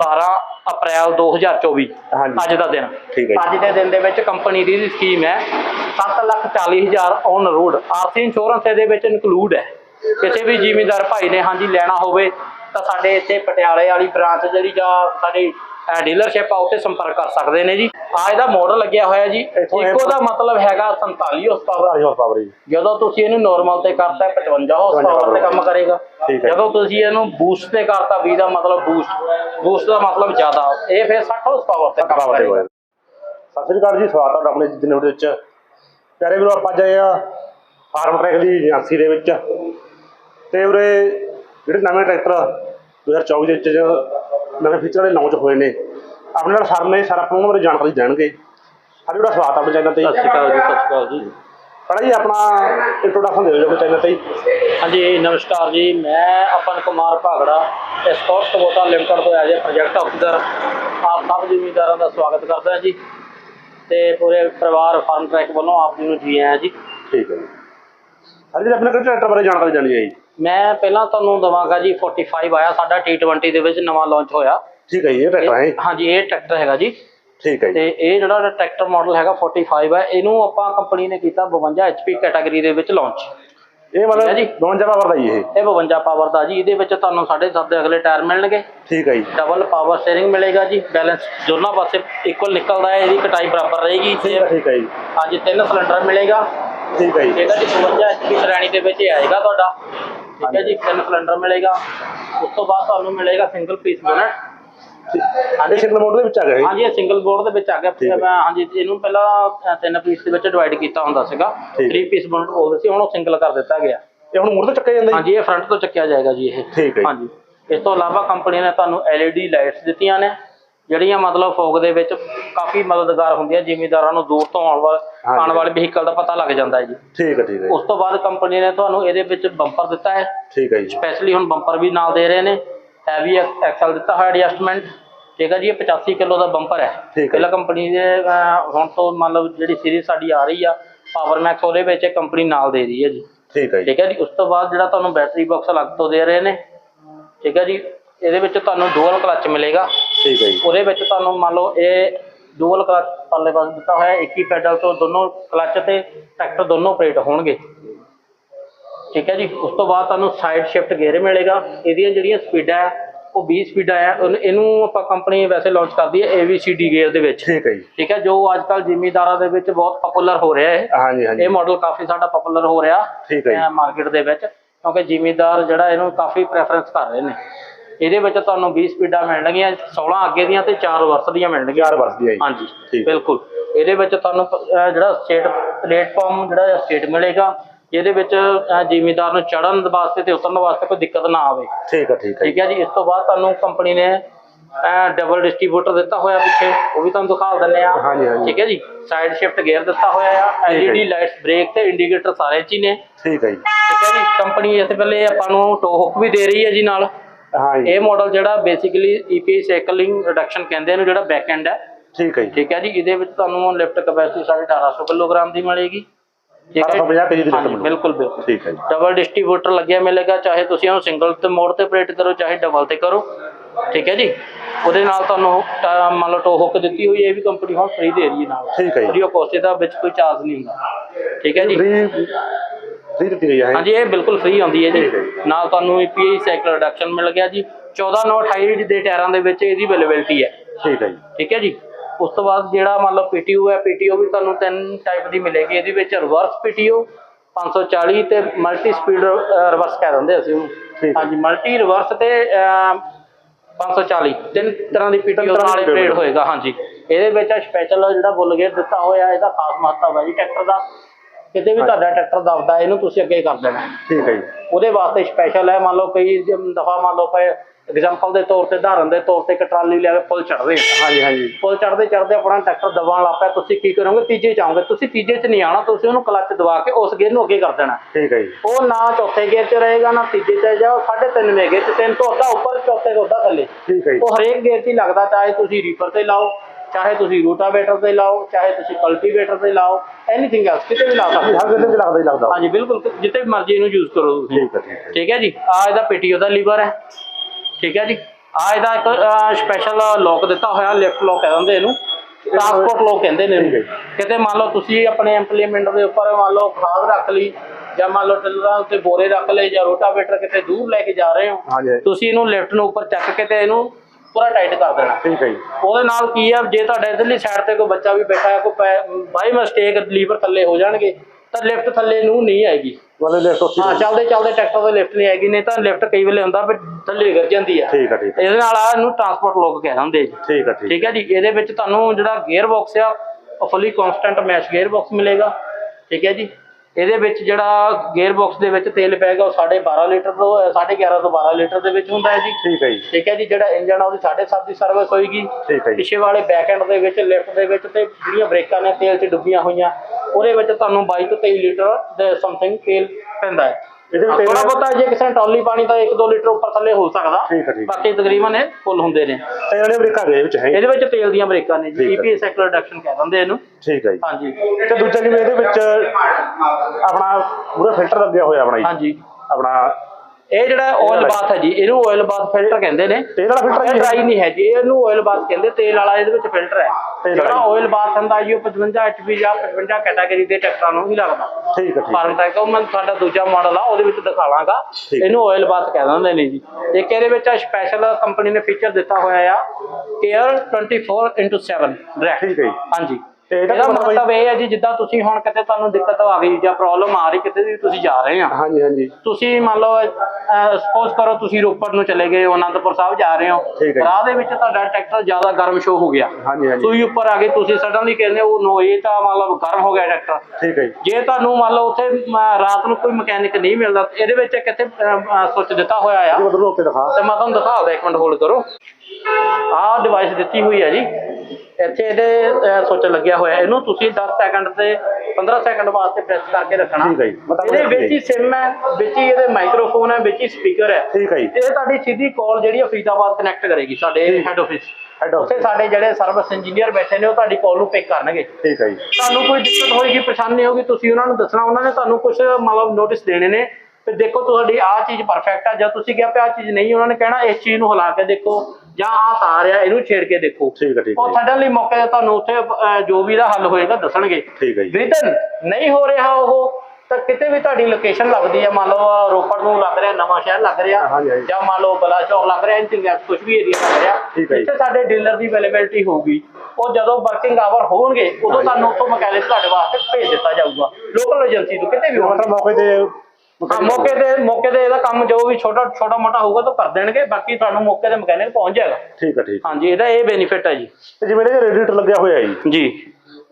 12 ਅਪ੍ਰੈਲ 2024 ਹਾਂਜੀ। ਅੱਜ ਦਾ ਦਿਨ ਠੀਕ ਹੈ। ਅੱਜ ਦੇ ਦਿਨ ਦੇ ਵਿੱਚ ਕੰਪਨੀ ਦੀ ਸਕੀਮ ਹੈ 740000 ਔਨ ਰੋਡ ਆਰਸੀ ਇੰਸ਼ੋਰੈਂਸ ਇਹਦੇ ਵਿੱਚ ਇਨਕਲੂਡ ਹੈ ਕਿਸੇ ਵੀ ਜ਼ਿਮੀਂਦਾਰ ਭਾਈ ਨੇ ਹਾਂਜੀ ਲੈਣਾ ਹੋਵੇ ਤਾਂ ਸਾਡੇ ਇੱਥੇ ਪਟਿਆਲੇ ਵਾਲੀ ਬ੍ਰਾਂਚ ਜਿਹੜੀ ਜਾਂ ਸਾਡੀ ਡੀਲਰਸ਼ਿਪ ਆ ਉੱਥੇ ਸੰਪਰਕ ਕਰ ਸਕਦੇ ਨੇ ਜੀ। ਆ ਇਹਦਾ ਮਾਡਲ ਲੱਗਿਆ ਹੋਇਆ ਜੀ। ਇਕੋ ਦਾ ਮਤਲਬ ਹੈਗਾ 47 ਹਾਰਸ ਪਾਵਰ ਜੀ। ਜਦੋਂ ਤੁਸੀਂ ਇਹਨੂੰ ਨਾਰਮਲ ਤੇ ਕਰਤਾ 55 ਹਾਰਸ ਪਾਵਰ ਤੇ ਕੰਮ ਕਰੇਗਾ। ਜਦੋਂ ਤੁਸੀਂ ਇਹਨੂੰ ਬੂਸਟ ਤੇ ਕਰਤਾ ਵੀ ਦਾ ਮਤਲਬ ਬੂਸਟ ਬੂਸਟ ਦਾ ਮਤਲਬ ਜ਼ਿਆਦਾ। ਇਹ ਫਿਰ 60 ਹਾਰਸ ਪਾਵਰ ਤੇ ਕੰਮ ਕਰੇਗਾ। ਸਤਿ ਸ੍ਰੀ ਅਕਾਲ ਜੀ ਸਵਾਗਤ ਹੈ ਆਪਣੇ ਦਿਨ ਦੇ ਵਿੱਚ। ਪਿਆਰੇ ਵੀਰੋ ਆਪਾਂ ਜਾਏ ਆ ਫਾਰਮ ਟਰੈਕ ਦੀ ਏਜੰਸੀ ਦੇ ਵਿੱਚ। ਤੇ ਉਰੇ ਜਿਹੜੇ ਨਵੇਂ ਟਰੈਕਟਰ 2024 ਦੇ ਵਿੱਚ ਨਵੇਂ ਫੀਚਰ ਵਾਲੇ ਲਾਂਚ ਹੋਏ ਨੇ। ਆਪਣੇ ਨਾਲ ਸਰ ਨੇ ਸਰ ਆਪਾਂ ਨੂੰ ਉਹਨਾਂ ਬਾਰੇ ਜਾਣਕਾਰੀ ਦੇਣਗੇ। ਸਰ ਜਿਹੜਾ ਸਵਾਗਤ ਆਪਣੇ ਚੈਨਲ ਤੇ। ਸਤਿ ਸ਼੍ਰੀ ਅਕਾਲ ਜੀ ਸਤਿ ਸ਼੍ਰੀ ਅਕਾਲ ਜੀ। ਪਹਿਲਾਂ ਜੀ ਆਪਣਾ ਇੰਟਰੋਡਕਸ਼ਨ ਦੇ ਦਿਓ ਜੀ ਆਪਣੇ ਚੈਨਲ ਤੇ। ਜੀ। ਹਾਂਜੀ ਨਮਸਕਾਰ ਜੀ। ਮੈਂ ਆਪਨ ਕੁਮਾਰ ਭਾਗੜਾ ਐਸਕੋਟ ਕਬੋਤਾ ਲਿਮਟਿਡ ਤੋਂ ਐਜ ਪ੍ਰੋਜੈਕਟ ਅਫਸਰ ਆਪ ਸਭ ਜ਼ਿਮੀਂਦਾਰਾਂ ਦਾ ਸਵਾਗਤ ਕਰਦਾ ਜੀ। ਤੇ ਪੂਰੇ ਪਰਿਵਾਰ ਫਾਰਮ ਟਰੈਕ ਵੱਲੋਂ ਆਪ ਜੀ ਨੂੰ ਜੀ ਆਇਆਂ ਜੀ। ਠੀਕ ਹੈ ਜੀ। ਸਰ ਜੀ ਆਪਣੇ ਕਿਹੜੇ ਟਰੈਕਟਰ ਬਾਰੇ ਜਾਣਕਾਰੀ ਦੇਣੀ ਹੈ ਜੀ? ਮੈਂ ਪਹਿਲਾਂ ਤੁਹਾਨੂੰ ਦਵਾਂਗਾ ਜੀ 45 ਆਇਆ ਸਾਡਾ T20 ਦੇ ਵਿੱਚ ਨਵਾਂ ਲਾਂਚ ਹੋਇਆ। ਠੀਕ ਹੈ ਜੀ ਇਹ ਟਰੈਕਟਰ ਹੈ। ਜੀ। ਹਾਂਜੀ ਇਹ ਟਰੈਕਟਰ ਹੈਗਾ ਜੀ। ਠੀਕ ਹੈ ਜੀ। ਤੇ ਇਹ ਜਿਹੜਾ ਟਰੈਕਟਰ ਮਾਡਲ ਹੈਗਾ 45 ਹੈ ਇਹਨੂੰ ਆਪਾਂ ਕੰਪਨੀ ਨੇ ਕੀਤਾ 52 HP ਕੈਟਾਗਰੀ ਦੇ ਵਿੱਚ ਲਾਂਚ ਇਹ ਮਤਲਬ ਹੈ ਜੀ। 52 ਪਾਵਰ ਦਾ ਜੀ ਇਹ। ਇਹ 52 ਪਾਵਰ ਦਾ ਜੀ ਇਹਦੇ ਵਿੱਚ ਤੁਹਾਨੂੰ 7.5 ਦੇ ਅਗਲੇ ਟਾਇਰ ਮਿਲਣਗੇ। ਠੀਕ ਹੈ ਜੀ। ਡਬਲ ਪਾਵਰ ਸਟੀਅਰਿੰਗ ਮਿਲੇਗਾ ਜੀ ਬੈਲੈਂਸ ਦੋਨਾਂ ਪਾਸੇ ਇਕੁਅਲ ਨਿਕਲਦਾ ਹੈ ਇਹਦੀ ਕਟਾਈ ਬਰਾਬਰ ਰਹੇਗੀ। ਠੀਕ ਹੈ ਠੀਕ ਹੈ ਜੀ। ਅੱਜ ਤਿੰਨ ਸਿਲੰਡਰ ਮਿਲੇਗਾ। ਠੀਕ ਹੈ ਜੀ। ਇਹਦਾ ਜੀ 52 HP ਸ਼੍ਰੇਣੀ ਦੇ ਵਿੱਚ ਇਹ ਆਏਗਾ ਤੁਹਾਡਾ। ਠੀਕ ਹੈ ਜੀ ਤਿੰਨ ਸਿਲੰਡਰ ਮਿਲੇਗਾ ਉਸ ਤੋਂ ਬਾਅਦ ਤੁਹਾਨੂੰ ਮਿਲੇਗਾ ਸਿੰਗਲ ਪੀਸ ਬੋਨਟ ਇਹ ਸਿੰਗਲ ਮੋਡ ਦੇ ਵਿੱਚ ਆ ਗਿਆ ਹਾਂਜੀ ਇਹ ਸਿੰਗਲ ਬੋਰਡ ਦੇ ਵਿੱਚ ਆ ਗਿਆ। ਮੈਂ ਹਾਂਜੀ ਇਹਨੂੰ ਪਹਿਲਾਂ ਤਿੰਨ ਪੀਸ ਦੇ ਵਿੱਚ ਡਿਵਾਈਡ ਕੀਤਾ ਹੁੰਦਾ ਸੀਗਾ। ਠੀਕ। 3 ਪੀਸ ਬੋਨਟ ਬੋਲਦੇ ਸੀ ਹੁਣ ਉਹ ਸਿੰਗਲ ਕਰ ਦਿੱਤਾ ਗਿਆ। ਇਹ ਹੁਣ ਤੋਂ ਚੱਕਿਆ ਜਾਂਦਾ ਜੀ? ਹਾਂਜੀ ਇਹ ਫਰੰਟ ਤੋਂ ਚੱਕਿਆ ਜਾਏਗਾ ਜੀ ਇਹ। ਠੀਕ ਹੈ ਜੀ। ਹਾਂਜੀ। ਇਸ ਤੋਂ ਇਲਾਵਾ ਕੰਪਨੀ ਨੇ ਤੁਹਾਨੂੰ LED ਲਾਈਟਸ ਦਿੱਤੀਆਂ ਨੇ। ਜਿਹੜੀਆਂ ਮਤਲਬ ਫੋਗ ਦੇ ਵਿੱਚ ਕਾਫੀ ਮਦਦਗਾਰ ਹੁੰਦੀਆਂ ਜ਼ਿਮੀਂਦਾਰਾਂ ਨੂੰ ਦੂਰ ਤੋਂ ਆਉਣ ਵਾਲੇ। ਆਉਣ ਵਾਲੇ ਵਹੀਕਲ ਦਾ ਪਤਾ ਲੱਗ ਜਾਂਦਾ ਹੈ ਜੀ। ਠੀਕ ਹੈ ਠੀਕ ਹੈ। ਉਸ ਤੋਂ ਬਾਅਦ ਕੰਪਨੀ ਨੇ ਤੁਹਾਨੂੰ ਇਹਦੇ ਵਿੱਚ ਬੰਪਰ ਦਿੱਤਾ ਹੈ। ਠੀਕ ਹੈ ਜੀ। ਸਪੈਸ਼ਲੀ ਹੁਣ ਬੰਪਰ ਵੀ ਨਾਲ ਦੇ ਰਹੇ ਨੇ। ਹੈਵੀ ਐਕਸਲ ਦਿੱਤਾ ਹੋਇਆ ਐਡਜਸਟਮੈਂਟ ਠੀਕ ਹੈ ਜੀ ਇਹ 85 ਕਿਲੋ ਦਾ ਬੰਪਰ ਹੈ। ਪਹਿਲਾਂ ਕੰਪਨੀ ਦੇ ਹੁਣ ਤੋਂ ਮੰਨ ਲਓ ਜਿਹੜੀ ਸੀਰੀਜ਼ ਸਾਡੀ ਆ ਰਹੀ ਆ ਪਾਵਰ ਮੈਕਸ ਉਹਦੇ ਵਿੱਚ ਕੰਪਨੀ ਨਾਲ ਦੇ ਰਹੀ ਹੈ ਜੀ। ਠੀਕ ਹੈ ਜੀ। ਠੀਕ ਹੈ ਜੀ ਉਸ ਤੋਂ ਬਾਅਦ ਜਿਹੜਾ ਤੁਹਾਨੂੰ ਬੈਟਰੀ ਬਾਕਸ ਅਲੱਗ ਤੋਂ ਦੇ ਰਹੇ ਨੇ। ਠੀਕ ਹੈ ਜੀ ਇਹਦੇ ਵਿੱਚ ਤੁਹਾਨੂੰ ਡੂਅਲ ਕਲਚ ਮਿਲੇਗਾ। ਠੀਕ ਹੈ ਜੀ। ਉਹਦੇ ਵਿੱਚ ਤੁਹਾਨੂੰ ਮੰਨ ਲਓ ਇਹ ਡੂਅਲ ਕਲਚ ਪੱਲੇ ਪਾਸੇ ਦਿੱਤਾ ਹੋਇਆ ਇੱਕ ਹੀ ਪੈਡਲ ਤੋਂ ਦੋਨੋਂ ਕਲਚ ਤੇ ਟਰੈਕਟਰ ਦੋਨੋਂ ਆਪਰੇਟ ਹੋਣਗੇ। ਠੀਕ ਹੈ ਜੀ। ਉਸ ਤੋਂ ਬਾਅਦ ਤੁਹਾਨੂੰ ਸਾਈਡ ਸ਼ਿਫਟ ਗੇਅਰ ਮਿਲੇਗਾ। ਇਹਦੀਆਂ ਜਿਹੜੀਆਂ ਸਪੀਡਾਂ ਹੈ ਉਹ 20 ਸਪੀਡਾਂ ਹੈ ਇਹਨੂੰ ਆਪਾਂ ਕੰਪਨੀ ਵੈਸੇ ਲਾਂਚ ਕਰਦੀ ਹੈ AVCD ਗੇਅਰ ਦੇ ਵਿੱਚ। ਠੀਕ ਹੈ ਜੀ। ਠੀਕ ਹੈ ਜੋ ਅੱਜ ਕੱਲ ਜ਼ਿਮੀਦਾਰਾਂ ਦੇ ਵਿੱਚ ਬਹੁਤ ਪਪੂਲਰ ਹੋ ਰਿਹਾ ਹੈ ਹਾਂਜੀ ਹਾਂਜੀ। ਇਹ ਮਾਡਲ ਕਾਫੀ ਸਾਡਾ ਪਪੂਲਰ ਹੋ ਰਿਹਾ ਠੀਕ ਹੈ ਮਾਰਕੀਟ ਦੇ ਵਿੱਚ ਕਿਉਂਕਿ ਜ਼ਿਮੀਦਾਰ ਜਿਹੜਾ ਇਹਨੂੰ ਕਾਫੀ ਪ੍ਰੈਫਰੈਂਸ ਕਰ ਰਹੇ ਨੇ। ਇਹਦੇ ਵਿੱਚ ਤੁਹਾਨੂੰ 20 ਸਪੀਡਾਂ ਮਿਲਣਗੀਆਂ 16 ਅੱਗੇ ਦੀਆਂ ਤੇ 4 ਰਿਵਰਸ ਦੀਆਂ ਮਿਲਣਗੀਆਂ। ਚਾਰ ਵਰਸ ਦੀ ਹੈ ਜੀ। ਹਾਂਜੀ ਠੀਕ। ਬਿਲਕੁਲ। ਇਹਦੇ ਵਿੱਚ ਤੁਹਾਨੂੰ ਜਿਹੜਾ ਸਟੇਟ ਪਲੇਟਫਾਰਮ ਜਿਹੜਾ ਸਟੇਟ ਮਿਲੇਗਾ ਜਿਹਦੇ ਵਿੱਚ ਜ਼ਿਮੀਦਾਰ ਨੂੰ ਚੜਨ ਵਾਸਤੇ ਤੇ ਉਤਰਨ ਵਾਸਤੇ ਕੋਈ ਦਿੱਕਤ ਨਾ ਆਵੇ। ਠੀਕ ਹੈ ਠੀਕ ਹੈ ਠੀਕ ਹੈ ਜੀ? ਇਸ ਤੋਂ ਬਾਅਦ ਤੁਹਾਨੂੰ ਕੰਪਨੀ ਨੇ ਡਬਲ ਡਿਸਟ੍ਰੀਬਿਊਟਰ ਦਿੱਤਾ ਹੋਇਆ ਪਿੱਛੇ। ਉਹ ਵੀ ਤੁਹਾਨੂੰ ਦਿਖਾ ਦਿੰਦੇ ਆ। ਹਾਂਜੀ, ਹਾਂਜੀ। ਠੀਕ ਹੈ ਜੀ? ਸਾਈਡ ਸ਼ਿਫਟ ਗੇਅਰ ਦਿੱਤਾ ਹੋਇਆ ਆ। ਜੀ। ਲਾਈਟਸ ਬ੍ਰੇਕ ਤੇ ਇੰਡੀਕੇਟਰ ਸਾਰੇ ਚ ਹੀ ਨੇ। ਠੀਕ ਹੈ ਜੀ। ਠੀਕ ਹੈ ਜੀ? ਕੰਪਨੀ ਇਸ ਵੇਲੇ ਆਪਾਂ ਨੂੰ ਟੋ ਹੁੱਕ ਵੀ ਦੇ ਰਹੀ ਹੈ ਜੀ ਨਾਲ। ਇਹ ਮਾਡਲ ਜਿਹੜਾ ਬੇਸਿਕਲੀ EPA ਸਾਈਕਲਿੰਗ ਰਿਡਕਸ਼ਨ ਕਹਿੰਦੇ ਇਹਨੂੰ ਜਿਹੜਾ ਬੈਕ ਐਂਡ ਹੈ। ਠੀਕ ਹੈ ਜੀ। ਠੀਕ ਹੈ ਜੀ? ਇਹਦੇ ਵਿੱਚ ਤੁਹਾਨੂੰ ਲਿਫਟ ਕਪੈਸਿਟੀ 1850 ਕਿਲੋਗ੍ਰਾਮ ਦੀ ਮਿਲੇਗੀ। ਠੀਕ ਹੈ 1850 kg ਦੀ ਮਿਲੇਗੀ। ਬਿਲਕੁਲ ਬਿਲਕੁਲ। ਠੀਕ ਹੈ ਜੀ। ਡਬਲ ਡਿਸਟ੍ਰੀਬਿਊਟਰ ਲੱਗਿਆ ਮਿਲੇਗਾ ਚਾਹੇ ਤੁਸੀਂ ਉਹਨੂੰ ਸਿੰਗਲ ਤੇ ਮੋਡ ਤੇ ਆਪਰੇਟ ਕਰੋ ਚਾਹੇ ਡਬਲ ਤੇ ਕਰੋ। ਠੀਕ ਹੈ ਜੀ? ਉਹਦੇ ਨਾਲ ਤੁਹਾਨੂੰ ਮੰਨ ਲਓ ਟੋ ਹੁੱਕ ਦਿੱਤੀ ਹੋਈ ਹੈ ਇਹ ਵੀ ਕੰਪਨੀ ਹੁਣ ਫ੍ਰੀ ਦੇ ਰਹੀ ਹੈ ਨਾਲ। ਠੀਕ ਹੈ ਜੀ। ਆਫ ਕੋਸਟ ਦਾ ਵਿੱਚ ਕੋਈ ਚਾਰਜ ਨਹੀਂ ਹੁੰਦਾ। ਠੀਕ ਹੈ ਜੀ? ਫ੍ਰੀ ਦਿੱਤੀ ਗਈ ਹੈ। ਹਾਂਜੀ ਇਹ ਬਿਲਕੁਲ ਫ੍ਰੀ ਆਉਂਦੀ ਹੈ ਜੀ। ਨਾਲ ਤੁਹਾਨੂੰ EPA ਸਾਈਕਲ ਰਿਡਕਸ਼ਨ ਮਿਲ ਗਿਆ ਜੀ। 14 9 28 ਦੇ ਟਾਇਰਾਂ ਦੇ ਵਿੱਚ ਇਹਦੀ ਅਵੇਲੇਬਿਲਟੀ ਹੈ। ਠੀਕ ਹੈ ਜੀ। ਠੀਕ ਹੈ ਜੀ? ਉਸ ਤੋਂ ਬਾਅਦ ਜਿਹੜਾ ਮੰਨ ਲਓ PTO ਹੈ PTO ਵੀ ਤੁਹਾਨੂੰ ਤਿੰਨ ਟਾਈਪ ਦੀ ਮਿਲੇਗੀ। ਇਹਦੇ ਵਿੱਚ ਰਿਵਰਸ PTO 540 ਤੇ ਮਲਟੀ ਸਪੀਡ ਰਿਵਰਸ ਕਹਿ ਦਿੰਦੇ ਅਸੀਂ ਉਹਨੂੰ। ਹਾਂਜੀ ਮਲਟੀ ਰਿਵਰਸ ਤੇ ਅਹ, 540 ਤਿੰਨ ਤਰ੍ਹਾਂ ਦੀ ਦੀ ਨਾਲ ਅਪਡੇਟ ਹੋਏਗਾ ਹਾਂਜੀ। ਇਹਦੇ ਵਿੱਚ ਸਪੈਸ਼ਲ ਜਿਹੜਾ ਬੁੱਲ ਗੇਅਰ ਦਿੱਤਾ ਹੋਇਆ ਇਹਦਾ ਖਾਸ ਮਹੱਤਵ ਹੈ ਜੀ ਟਰੈਕਟਰ ਦਾ। ਕਿਤੇ ਵੀ ਤੁਹਾਡਾ ਟਰੈਕਟਰ ਦਬਦਾ ਇਹਨੂੰ ਤੁਸੀਂ ਅੱਗੇ ਕਰ ਦੇਣਾ। ਠੀਕ ਹੈ ਜੀ। ਉਹਦੇ ਵਾਸਤੇ ਸਪੈਸ਼ਲ ਹੈ ਮੰਨ ਲਓ ਕਈ ਦਫਾ ਮੰਨ ਲਓ ਪਏ ਐਗਜ਼ਾਮਪਲ ਦੇ ਤੌਰ ਤੇ ਉਦਾਹਰਨ ਦੇ ਤੌਰ ਤੇ ਇੱਕ ਟਰਾਲੀ ਲੈ ਕੇ ਪੁਲ ਚੜ੍ਹਦੇ ਆ। ਹਾਂਜੀ ਹਾਂਜੀ। ਪੁਲ ਚੜ੍ਹਦੇ ਚੜ੍ਹਦੇ ਆਪਣਾ ਟਰੈਕਟਰ ਦਬਾਉਣ ਲੱਗ ਪਿਆ ਤੁਸੀਂ ਕੀ ਕਰੋਗੇ? ਤੀਜੇ ਚ ਆਓਗੇ। ਤੁਸੀਂ ਤੀਜੇ ਚ ਨਹੀਂ ਆਣਾ ਤੁਸੀਂ ਉਹਨੂੰ ਕਲੱਚ ਦਬਾ ਕੇ ਉਸ ਗੇਅਰ ਨੂੰ ਅੱਗੇ ਕਰ ਦੇਣਾ। ਠੀਕ ਹੈ ਜੀ। ਉਹ ਨਾ ਚੌਥੇ ਗੇਅਰ 'ਚ ਰਹੇਗਾ ਨਾ ਤੀਜੇ 'ਚ ਜਾਓ ਸਾਢੇ ਤਿੰਨਵੇਂ ਗੇਅਰ 'ਚ ਤਿੰਨ ਤੋਂ ਅੱਧਾ ਉੱਪਰ ਚੌਥੇ ਤੋਂ ਅੱਧਾ ਥੱਲੇ। ਠੀਕ ਹੈ ਜੀ। ਉਹ ਹਰੇਕ ਗੇਅਰ 'ਚ ਹੀ ਲੱਗਦਾ ਚਾਹੇ ਤੁਸੀਂ ਰੀਪਰ ਤੇ ਲਾਓ ਚਾਹੇ ਤੁਸੀਂ ਰੂਟਾਵੇਟਰ ਤੇ ਲਾਓ ਚਾਹੇ ਤੁਸੀਂ ਕਲਟੀਵੇਟਰ ਤੇ ਲਾਓ ਐਨੀਥਿੰਗ ਐਲਸ ਕਿਤੇ ਵੀ ਲਾ ਸਕਦੇ ਹੋ। ਹਰ ਕਿਸੇ ਚ ਲੱਗਦਾ ਹੀ ਲੱਗਦਾ ਹਾਂਜੀ ਬਿਲਕੁਲ ਜਿੱਥੇ ਵੀ ਮਰਜ਼ੀ ਇਹਨੂੰ ਯੂਜ਼ ਕਰੋ ਤੁਸੀਂ। ਠੀਕ ਹੈ ਠੀਕ ਹੈ। ਠੀਕ ਹੈ ਜੀ? ਆ ਇਹਦਾ ਪੀਟੀਓ ਦਾ ਲੀਵਰ ਹੈ। ਠੀਕ ਹੈ ਜੀ? ਆ ਇਹਦਾ ਇੱਕ ਸਪੈਸ਼ਲ ਲੋਕ ਦਿੱਤਾ ਹੋਇਆ ਲਿਫਟ ਲੋਕ ਕਹਿੰਦੇ ਇਹਨੂੰ। ਟਰਾਂਸਪੋਰਟ ਲੋਕ ਕਹਿੰਦੇ ਨੇ ਠੀਕ ਹੈ ਇਹਨੂੰ। ਕਿਤੇ ਮੰਨ ਲਓ ਤੁਸੀਂ ਆਪਣੇ ਇੰਪਲੀਮੈਂਟ ਦੇ ਉੱਪਰ ਮੰਨ ਲਓ ਖਾਦ ਰੱਖ ਲਈ ਜਾਂ ਮੰਨ ਲਓ ਟਿਲਰਾਂ ਉੱਤੇ ਬੋਰੇ ਰੱਖ ਲਏ ਜਾਂ ਰੋਟਾਵੇਟਰ ਕਿਤੇ ਦੂਰ ਲੈ ਕੇ ਜਾ ਰਹੇ ਹੋ ਹਾਂਜੀ। ਤੁਸੀਂ ਇਹਨੂੰ ਲਿਫਟ ਨੂੰ ਉੱਪਰ ਚੱਕ ਕੇ ਤੇ ਇਹਨੂੰ ਪੂਰਾ ਟਾਈਟ ਕਰ ਦੇਣਾ। ਠੀਕ ਹੈ ਜੀ। ਉਹਦੇ ਨਾਲ ਕੀ ਆ ਜੇ ਤੁਹਾਡੇ ਇਧਰਲੀ ਸਾਈਡ ਤੇ ਕੋਈ ਬੱਚਾ ਵੀ ਬੈਠਾ ਹੈ ਕੋਈ ਬਾਈ ਮਿਸਟੇਕ ਲੀਵਰ ਥੱਲੇ ਹੋ ਜਾਣਗੇ ਤਾਂ ਲਿਫਟ ਥੱਲੇ ਨੂੰ ਨਹੀਂ ਆਏਗੀ। ਮਤਲਬ ਲਿਫਟ ਉੱਥੇ ਹਾਂ ਚੱਲਦੇ ਚੱਲਦੇ ਟਰੈਕਟਰ ਦੇ ਲਿਫਟ ਨਹੀਂ ਆਏਗੀ ਨਹੀਂ ਤਾਂ ਲਿਫਟ ਕਈ ਵੇਲੇ ਹੁੰਦਾ ਵੀ ਥੱਲੇ ਗਿਰ ਜਾਂਦੀ ਆ। ਠੀਕ ਹੈ ਠੀਕ ਇਹਦੇ ਨਾਲ ਆ ਇਹਨੂੰ ਟਰਾਂਸਪੋਰਟ ਲੋਕ ਕਹਿ ਦਿੰਦੇ ਜੀ। ਠੀਕ ਹੈ ਠੀਕ ਠੀਕ ਹੈ ਜੀ ਇਹਦੇ ਵਿੱਚ ਤੁਹਾਨੂੰ ਜਿਹੜਾ ਗੇਅਰ ਬਾਕਸ ਆ ਉਹ fully constant mesh gear box ਮਿਲੇਗਾ। ਠੀਕ ਹੈ ਜੀ। ਇਹਦੇ ਵਿੱਚ ਜਿਹੜਾ ਗੇਅਰ ਬਾਕਸ ਦੇ ਵਿੱਚ ਤੇਲ ਪੈਗਾ ਉਹ 12.5 ਲੀਟਰ ਤੋਂ 11.5 ਤੋਂ 12 ਲੀਟਰ ਦੇ ਵਿੱਚ ਹੁੰਦਾ ਹੈ ਜੀ। ਠੀਕ ਹੈ ਜੀ। ਠੀਕ ਹੈ ਜੀ ਜਿਹੜਾ ਇੰਜਨ ਆ ਉਹਦੀ 7.5 ਦੀ ਸਰਵਿਸ ਹੋਏਗੀ। ਠੀਕ ਹੈ ਜੀ। ਪਿੱਛੇ ਵਾਲੇ ਬੈਕ ਐਂਡ ਦੇ ਵਿੱਚ ਲਿਫਟ ਦੇ ਵਿੱਚ ਤੇ ਜਿਹੜੀਆਂ ਬ੍ਰੇਕਾਂ ਨੇ ਤੇਲ 'ਚ ਡੁੱਬੀਆਂ ਹੋਈਆਂ ਉਹਦੇ ਵਿੱਚ ਤੁਹਾਨੂੰ 22 ਤੋਂ 23 ਲੀਟਰ ਦੇ ਸਮਥਿੰਗ ਤੇਲ ਪੈਂਦਾ ਹੈ। ਇਹਦੇ ਵਿੱਚ ਥੋੜਾ ਬਹੁਤਾ ਜੇ ਕਿਸੇ ਨੇ ਟੌਲੀ ਪਾਣੀ ਤਾਂ 1-2 ਲੀਟਰ ਉੱਪਰ ਥੱਲੇ ਹੋ ਸਕਦਾ। ਠੀਕ ਹੈ, ਠੀਕ ਹੈ। ਬਾਕੀ ਤਕਰੀਬਨ ਇਹ ਫੁੱਲ ਹੁੰਦੇ ਨੇ। ਤੇਲ ਵਾਲੇ ਬ੍ਰੇਕਾਂ ਦੇ ਵਿੱਚ ਹੈ ਇਹਦੇ ਵਿੱਚ ਤੇਲ ਦੀਆਂ ਬ੍ਰੇਕਾਂ ਨੇ ਜੀ। ਠੀਕ ਹੈ। ਰਿਡਕਸ਼ਨ ਕਹਿ ਦਿੰਦੇ ਇਹਨੂੰ। ਠੀਕ ਹੈ ਜੀ। ਹਾਂਜੀ। ਤੇ ਦੂਜਾ ਜਿਵੇਂ ਇਹਦੇ ਵਿੱਚ ਆਪਣਾ ਪੂਰਾ ਫਿਲਟਰ ਲੱਗਿਆ ਹੋਇਆ ਆਪਣਾ ਜੀ। ਹਾਂਜੀ। ਆਪਣਾ ਇਹ ਜਿਹੜਾ ਆਇਲ ਬਾਥ ਹੈ ਜੀ ਇਹਨੂੰ ਆਇਲ ਬਾਥ ਫਿਲਟਰ ਕਹਿੰਦੇ ਨੇ। ਤੇਲ ਵਾਲਾ ਫਿਲਟਰ ਇਹ ਡਰਾਈ ਨਹੀਂ ਹੈ ਜੀ ਇਹਨੂੰ ਆਇਲ ਬਾਥ ਕਹਿੰਦੇ ਤੇਲ ਵਾਲਾ ਇਹਦੇ ਵਿੱਚ ਫਿਲਟਰ ਹੈ। ਜਿਹੜਾ ਆਇਲ ਬਾਥ ਹੁੰਦਾ ਜੀ ਉਹ 55 HP ਜਾਂ 55 ਕੈਟਾਗਰੀ ਦੇ ਟਰੈਕਟਰਾਂ ਨੂੰ ਹੀ ਲੱਗਦਾ। ਠੀਕ ਹੈ ਠੀਕ ਫਾਰਮ ਟਰੈਕ ਉਹ ਮੈਂ ਸਾਡਾ ਦੂਜਾ ਮਾਡਲ ਆ ਉਹਦੇ ਵਿੱਚ ਦਿਖਾਵਾਂਗਾ। ਇਹਨੂੰ ਆਇਲ ਬਾਥ ਕਹਿ ਦਿੰਦੇ ਨੇ ਜੀ। ਇੱਕ ਇਹਦੇ ਵਿੱਚ ਸਪੈਸ਼ਲ ਕੰਪਨੀ ਨੇ ਫੀਚਰ ਦਿੱਤਾ ਹੋਇਆ ਆ 에ਅਰ 24/7 ਡਾਇਰੈਕਟ ਠੀਕ ਹੈ ਹਾਂਜੀ। ਤੇ ਇਹਦਾ ਮਤਲਬ ਇਹ ਹੈ ਜੀ ਜਿੱਦਾਂ ਤੁਸੀਂ ਹੁਣ ਕਿਤੇ ਤੁਹਾਨੂੰ ਦਿੱਕਤ ਆ ਗਈ ਜਾਂ ਪ੍ਰੋਬਲਮ ਆ ਰਹੀ ਕਿਤੇ ਵੀ ਤੁਸੀਂ ਜਾ ਰਹੇ ਆ। ਹਾਂਜੀ ਹਾਂਜੀ। ਤੁਸੀਂ ਮੰਨ ਲਓ ਸਪੋਜ਼ ਕਰੋ ਤੁਸੀਂ ਰੋਪੜ ਨੂੰ ਚਲੇ ਗਏ ਅਨੰਦਪੁਰ ਸਾਹਿਬ ਜਾ ਰਹੇ ਹੋ। ਰਾਹ ਦੇ ਵਿੱਚ ਤੁਹਾਡਾ ਟਰੈਕਟਰ ਜ਼ਿਆਦਾ ਗਰਮ ਸ਼ੋ ਹੋ ਗਿਆ। ਹਾਂਜੀ ਹਾਂਜੀ। ਸੂਈ ਉੱਪਰ ਆ ਗਏ ਤੁਸੀਂ ਸਡਨਲੀ ਕਹਿੰਦੇ ਉਹ ਨੋ ਇਹ ਤਾਂ ਮਤਲਬ ਗਰਮ ਹੋ ਗਿਆ ਟਰੈਕਟਰ। ਠੀਕ ਹੈ ਜੀ। ਜੇ ਤੁਹਾਨੂੰ ਮੰਨ ਲਓ ਉੱਥੇ ਰਾਤ ਨੂੰ ਕੋਈ ਮਕੈਨਿਕ ਨਹੀਂ ਮਿਲਦਾ ਇਹਦੇ ਵਿੱਚ ਕਿੱਥੇ ਸੁੱਚ ਦਿੱਤਾ ਹੋਇਆ ਆ। ਦਿਖਾ। ਤੇ ਮੈਂ ਤੁਹਾਨੂੰ ਦਿਖਾਉਂਦਾ ਇੱਕ ਮਿੰਟ ਹੋਲਡ ਕਰੋ। ਆਹ ਡਿਵਾਈਸ ਦਿੱਤੀ ਹੋਈ ਹੈ ਜੀ। ਇੱਥੇ ਇਹਦੇ ਸੁੱਚ ਲੱਗਿਆ ਹੋਇਆ ਇਹਨੂੰ ਤੁਸੀਂ 10 ਸੈਕਿੰਡ ਤੇ 15 ਸੈਕਿੰਡ ਵਾਸਤੇ ਪ੍ਰੈਸ ਕਰਕੇ ਰੱਖਣਾ। ਠੀਕ ਹੈ ਜੀ। ਮਤਲਬ ਇਹਦੇ ਵਿੱਚ ਹੀ ਸਿਮ ਹੈ ਵਿੱਚ ਹੀ ਇਹਦੇ ਮਾਈਕ੍ਰੋਫੋਨ ਹੈ ਵਿੱਚ ਹੀ ਸਪੀਕਰ ਹੈ। ਠੀਕ ਹੈ ਜੀ। ਇਹ ਤੁਹਾਡੀ ਸਿੱਧੀ ਕਾਲ ਜਿਹੜੀ ਫਰੀਦਾਬਾਦ ਕਨੈਕਟ ਕਰੇਗੀ ਸਾਡੇ ਹੈੱਡ ਆਫਿਸ ਹੈਡ ਉੱਥੇ ਸਾਡੇ ਜਿਹੜੇ ਸਰਵਿਸ ਇੰਜੀਨੀਅਰ ਬੈਠੇ ਨੇ ਉਹ ਤੁਹਾਡੀ ਕਾਲ ਨੂੰ ਪਿਕ ਕਰਨਗੇ। ਠੀਕ ਹੈ ਜੀ। ਤੁਹਾਨੂੰ ਕੋਈ ਦਿੱਕਤ ਹੋਏਗੀ ਪਰੇਸ਼ਾਨੀ ਹੋਗੀ ਤੁਸੀਂ ਉਹਨਾਂ ਨੂੰ ਦੱਸਣਾ। ਉਹਨਾਂ ਨੇ ਤੁਹਾਨੂੰ ਕੁਝ ਮਤਲਬ ਨੋਟਿਸ ਦੇਣੇ ਨੇ। ਤੇ ਦੇਖੋ ਤੁਹਾਡੀ ਆਹ ਚੀਜ਼ ਪਰਫੈਕਟ ਆ। ਜਦ ਤੁਸੀਂ ਕਿਹਾ ਪਿਆ ਆਹ ਚੀਜ਼ ਨਹੀਂ ਉਹਨਾਂ ਨੇ ਕਹਿਣਾ ਇਸ ਚੀਜ਼ ਨੂੰ ਹਿਲਾ ਕੇ ਦੇਖੋ। ਜਾਂ ਆਹ ਤਾਰ ਆ ਇਹਨੂੰ ਛੇੜ ਕੇ ਦੇਖੋ। ਠੀਕ ਹੈ ਠੀਕ ਉਹ ਹੈ ਸਡਨਲੀ ਮੌਕੇ ਤੇ ਤੁਹਾਨੂੰ ਉੱਥੇ ਅਹ, ਜੋ ਵੀ ਦਾ ਹੱਲ ਹੋਏਗਾ ਦੱਸਣਗੇ। ਠੀਕ ਹੈ ਜੀ। ਰਿਟਨ ਨਹੀਂ ਹੋ ਰਿਹਾ ਉਹ ਤਾਂ ਕਿਤੇ ਵੀ ਤੁਹਾਡੀ ਲੋਕੇਸ਼ਨ ਲੱਗਦੀ ਹੈ ਮੰਨ ਲਓ ਰੋਪੜ ਨੂੰ ਲੱਗ ਰਿਹਾ ਨਵਾਂ ਸ਼ਹਿਰ ਲੱਗ ਰਿਹਾ ਹਾਂਜੀ, ਹਾਂਜੀ। ਜਾਂ ਮੰਨ ਲਓ ਬਲਾਚੌਰ ਲੱਗ ਰਿਹਾ ਐਲਸ ਕੁਝ ਵੀ ਏਰੀਆ ਲੱਗ ਰਿਹਾ ਠੀਕ ਹੈ ਜੀ। ਇੱਥੇ ਸਾਡੇ ਡੀਲਰ ਦੀ ਅਵੇਲੇਬਿਲਟੀ ਹੋਊਗੀ। ਉਹ ਜਦੋਂ ਵਰਕਿੰਗ ਆਵਰ ਹੋਣਗੇ ਉਦੋਂ ਤੁਹਾਨੂੰ ਉੱਥੋਂ ਮਕੈਨਿਕ ਤੁਹਾਡੇ ਵਾਸਤੇ ਭੇਜ ਦਿੱਤਾ ਜਾਊਗਾ। ਲੋਕਲ ਏਜੰਸੀ ਤੋਂ ਕਿਤੇ ਵੀ ਹੋਣ ਮਤਲਬ ਮੌਕੇ ਤੇ ਹਾਂ ਮੌਕੇ ਤੇ ਮੌਕੇ ਤੇ ਇਹਦਾ ਕੰਮ ਜੋ ਵੀ ਛੋਟਾ ਛੋਟਾ ਮੋਟਾ ਹੋਊਗਾ ਤਾਂ ਕਰ ਦੇਣਗੇ ਬਾਕੀ ਤੁਹਾਨੂੰ ਮੌਕੇ ਤੇ ਮਕੈਨਿਕ ਪਹੁੰਚ ਜਾਏਗਾ। ਠੀਕ ਹੈ ਠੀਕ। ਹਾਂਜੀ ਇਹਦਾ ਇਹ ਬੈਨੀਫਿਟ ਹੈ ਜੀ। ਤੇ ਜਿਵੇਂ ਇਹਦੇ ਰੇਡੀਏਟਰ ਲੱਗਿਆ ਹੋਇਆ ਜੀ? ਜੀ।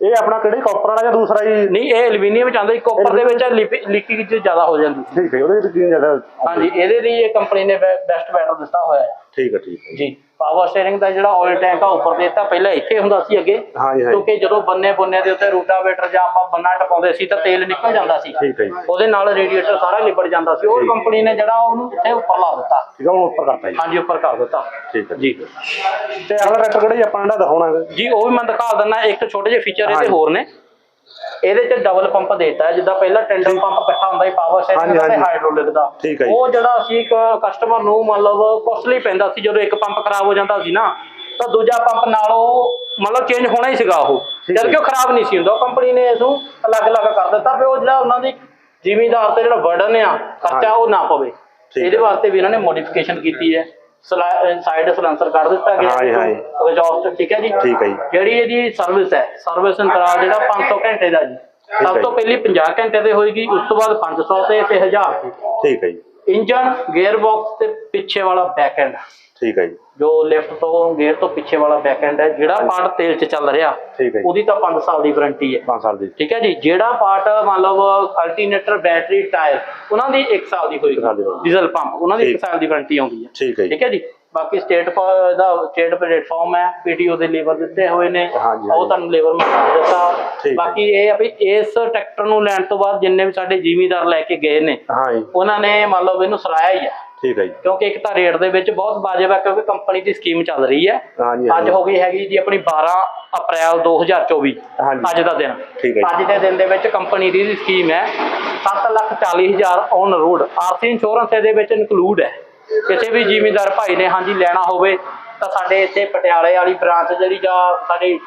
ਇਹ ਆਪਣਾ ਕਿਹੜੀ ਕਾਪਰ ਵਾਲਾ ਜਾਂ ਦੂਸਰਾ ਜੀ? ਨਹੀਂ ਇਹ ਐਲੂਮੀਨੀਅਮ ਚ ਆਉਂਦਾ ਜੀ ਕਾਪਰ ਦੇ ਵਿੱਚ ਲੀਕੇਜ ਜ਼ਿਆਦਾ ਹੋ ਜਾਂਦੀ ਠੀਕ ਹੈ ਉਹਦੇ ਵਿੱਚ ਕੀ ਜ਼ਿਆਦਾ ਹਾਂਜੀ ਇਹਦੇ ਲਈ ਇਹ ਕੰਪਨੀ ਨੇ ਬੈਸਟ ਬੈਟਰ ਦਿੱਤਾ ਹੋਇਆ ਹੈ। ਠੀਕ ਹੈ ਠੀਕ ਹੈ ਜੀ ਪਾਵਰ ਸਟੀਅਰਿੰਗ ਦਾ ਜਿਹੜਾ ਆਇਲ ਟੈਂਕ ਆ ਉੱਪਰ ਦੇਤਾ। ਪਹਿਲਾਂ ਇੱਥੇ ਹੁੰਦਾ ਸੀ ਅੱਗੇ। ਹਾਂਜੀ ਹਾਂਜੀ ਕਿਉਂਕਿ ਜਦੋਂ ਬੰਨੇ ਬੰਨੇ ਦੇ ਉੱਤੇ ਰੂਟਾਵੇਟਰ ਜਾਂ ਆਪਾਂ ਬੰਨਾ ਟਪਾਉਂਦੇ ਸੀ ਤਾਂ ਤੇਲ ਨਿਕਲ ਜਾਂਦਾ ਸੀ। ਠੀਕ ਹੈ ਜੀ। ਉਹਦੇ ਨਾਲ ਰੇਡੀਏਟਰ ਸਾਰਾ ਲਿਬੜ ਜਾਂਦਾ ਸੀ। ਉਹ ਠੀਕ। ਕੰਪਨੀ ਨੇ ਜਿਹੜਾ ਉਹਨੂੰ ਇੱਥੇ ਉੱਪਰ ਲਾ ਦਿੱਤਾ। ਠੀਕ ਹੈ ਹੁਣ ਉੱਪਰ ਕਰਤਾ ਜੀ। ਹਾਂਜੀ ਉੱਪਰ ਕਰ ਦਿੱਤਾ। ਠੀਕ ਹੈ ਜੀ। ਤੇ ਅਗਲਾ ਟਰੈਕਟਰ ਕਿਹੜਾ ਜੀ? ਆਪਾਂ ਜਿਹੜਾ ਦਿਖਾਉਣਾ ਜੀ ਉਹ ਵੀ ਮੈਂ ਦਿਖਾ ਦਿੰਦਾ। ਇੱਕ ਛੋਟੇ ਜਿਹੇ ਫੀਚਰ ਇਹਦੇ ਹਾਂਜੀ। ਹੋਰ ਨੇ। ਇਹਦੇ ਚ ਡਬਲ ਪੰਪ ਦੇਤਾ ਹੈ ਜਿੱਦਾਂ ਪਹਿਲਾਂ ਟੈਂਡਰ ਪੰਪ ਇਕੱਠਾ ਹੁੰਦਾ ਸੀ ਪਾਵਰ ਸਟੇਸ਼ਨ ਤੇ। ਹਾਈਡ੍ਰੋਲਿਕ ਦਾ ਠੀਕ ਹੈ ਜੀ। ਉਹ ਜਿਹੜਾ ਅਸੀਂ ਇੱਕ ਕਸਟਮਰ ਨੂੰ ਮਤਲਬ ਕੋਸਟਲੀ ਪੈਂਦਾ ਸੀ ਜਦੋਂ ਇੱਕ ਪੰਪ ਖਰਾਬ ਹੋ ਜਾਂਦਾ ਸੀ ਨਾ ਤਾਂ ਦੂਜਾ ਪੰਪ ਨਾਲ ਉਹ ਮਤਲਬ ਚੇਂਜ ਹੋਣਾ ਹੀ ਸੀਗਾ ਉਹ। ਜਦ ਕਿ ਉਹ ਖਰਾਬ ਨਹੀਂ ਸੀ ਹੁੰਦਾ ਕੰਪਨੀ ਨੇ ਇਸ ਨੂੰ ਅਲੱਗ-ਅਲੱਗ ਕਰ ਦਿੱਤਾ ਵੀ ਉਹ ਜਿਹੜਾ ਉਹਨਾਂ ਦੀ ਜ਼ਿਮੀਂਦਾਰ ਤੇ ਜਿਹੜਾ ਬਰਡਨ ਆ ਖਰਚਾ ਉਹ ਨਾ ਪਵੇ ਠੀਕ ਇਹਦੇ ਹੈ। ਵਾਸਤੇ ਵੀ ਇਹਨਾਂ ਨੇ ਮੋਡੀਫਿਕੇਸ਼ਨ ਕੀਤੀ ਹੈ ਸਾਈਡ ਸਲੈਂਸਰ ਕੱਢ ਦਿੱਤਾ ਗਿਆ। ਹਾਂਜੀ, ਹਾਂਜੀ। ਐਗਜ਼ੌਸਟ ਠੀਕ ਹੈ ਜੀ? ਠੀਕ ਹੈ ਜੀ। ਜਿਹੜੀ ਇਹਦੀ ਸਰਵਿਸ ਹੈ ਸਰਵਿਸ ਅੰਤਰਾਲ ਜਿਹੜਾ 500 ਘੰਟੇ ਦਾ ਜੀ। ਹੈ ਸਭ ਤੋਂ ਜੀ। ਪਹਿਲੀ 50 ਘੰਟੇ ਤੇ ਹੋਏਗੀ ਉਸ ਤੋਂ ਬਾਅਦ 500 ਤੇ ਤੇ 1000 ਦੀ ਠੀਕ ਹੈ ਜੀ। ਇੰਜਨ ਗੇਅਰ ਬਾਕਸ ਤੇ ਪਿੱਛੇ ਵਾਲਾ ਬੈਕ ਐਂਡ ਠੀਕ ਹੈ ਜੀ। ਜੋ ਲੈਫਟ ਤੋਂ ਗੇਅਰ ਤੋਂ ਪਿੱਛੇ ਵਾਲਾ ਬੈਕ ਐਂਡ ਹੈ ਜਿਹੜਾ ਪਾਰਟ ਤੇਲ 'ਚ ਚੱਲ ਰਿਹਾ ਠੀਕ ਹੈ ਉਹਦੀ ਤਾਂ 5 ਸਾਲ ਦੀ ਵਾਰੰਟੀ ਹੈ। 5 ਸਾਲ ਦੀ। ਠੀਕ ਹੈ ਜੀ ਜਿਹੜਾ ਪਾਰਟ ਮੰਨ ਲਓ ਅਲਟਰਨੇਟਰ ਬੈਟਰੀ ਟਾਇਰ ਉਹਨਾਂ ਦੀ 1 ਸਾਲ ਦੀ ਹੋਏਗੀ। ਡੀਜ਼ਲ ਪੰਪ ਉਹਨਾਂ ਦੀ 1 ਠੀਕ। ਸਾਲ ਦੀ ਵਾਰੰਟੀ ਆਉਂਦੀ ਹੈ। ਠੀਕ ਹੈ ਜੀ। ਠੀਕ ਹੈ ਜੀ ਬਾਕੀ ਸਟੇਟ ਦਾ ਸਟੇਟ ਪਲੇਟਫਾਰਮ ਹੈ ਪੀਟੀਓ ਦੇ ਲੇਬਰ ਦਿੱਤੇ ਹੋਏ ਨੇ ਉਹ। ਤੁਹਾਨੂੰ ਲੇਬਰ ਮੈਂ ਦੱਸ ਠੀਕ ਦਿੱਤਾ। ਬਾਕੀ ਇਹ ਆ ਵੀ ਇਸ ਟਰੈਕਟਰ ਨੂੰ ਲੈਣ ਤੋਂ ਬਾਅਦ ਜਿੰਨੇ ਵੀ ਸਾਡੇ ਜ਼ਿਮੀਂਦਾਰ ਲੈ ਕੇ ਗਏ ਨੇ ਉਹਨਾਂ ਨੇ ਮੰਨ ਲਓ ਇਹਨੂੰ ਸਰਾਇਆ ਹੀ ਹੈ। ਠੀਕ ਹੈ ਜੀ। ਕਿਉਂਕਿ ਇੱਕ ਤਾਂ ਰੇਟ ਦੇ ਵਿੱਚ ਬਹੁਤ ਵਾਜਬ ਹੈ ਕਿਉਂਕਿ ਕੰਪਨੀ ਦੀ ਸਕੀਮ ਚੱਲ ਰਹੀ ਹੈ। ਹਾਂਜੀ ਅੱਜ ਹੋ ਗਈ ਹੈਗੀ ਜੀ ਆਪਣੀ 12 ਅਪ੍ਰੈਲ 2024 ਹਾਂਜੀ। ਅੱਜ ਦਾ ਦਿਨ। ਅੱਜ ਦੇ ਦਿਨ ਦੇ ਵਿੱਚ ਕੰਪਨੀ ਦੀ ਸਕੀਮ ਹੈ। 7 ਲੱਖ 40 ਹਜ਼ਾਰ ਔਨ ਰੋਡ ਆਰਸੀ ਇੰਸ਼ੋਰੈਂਸ ਇਹਦੇ ਵਿੱਚ ਇਨਕਲੂਡ ਹੈ। ਕਿਸੇ ਵੀ ਜ਼ਿਮੀਂਦਾਰ ਭਾਈ ਨੇ ਹਾਂਜੀ ਲੈਣਾ ਹੋਵੇ ਤਾਂ ਸਾਡੇ ਇੱਥੇ ਪਟਿਆਲੇ ਵਾਲੀ ਬ੍ਰਾਂਚ ਜਿਹੜੀ ਜਾਂ ਸਾਡੀ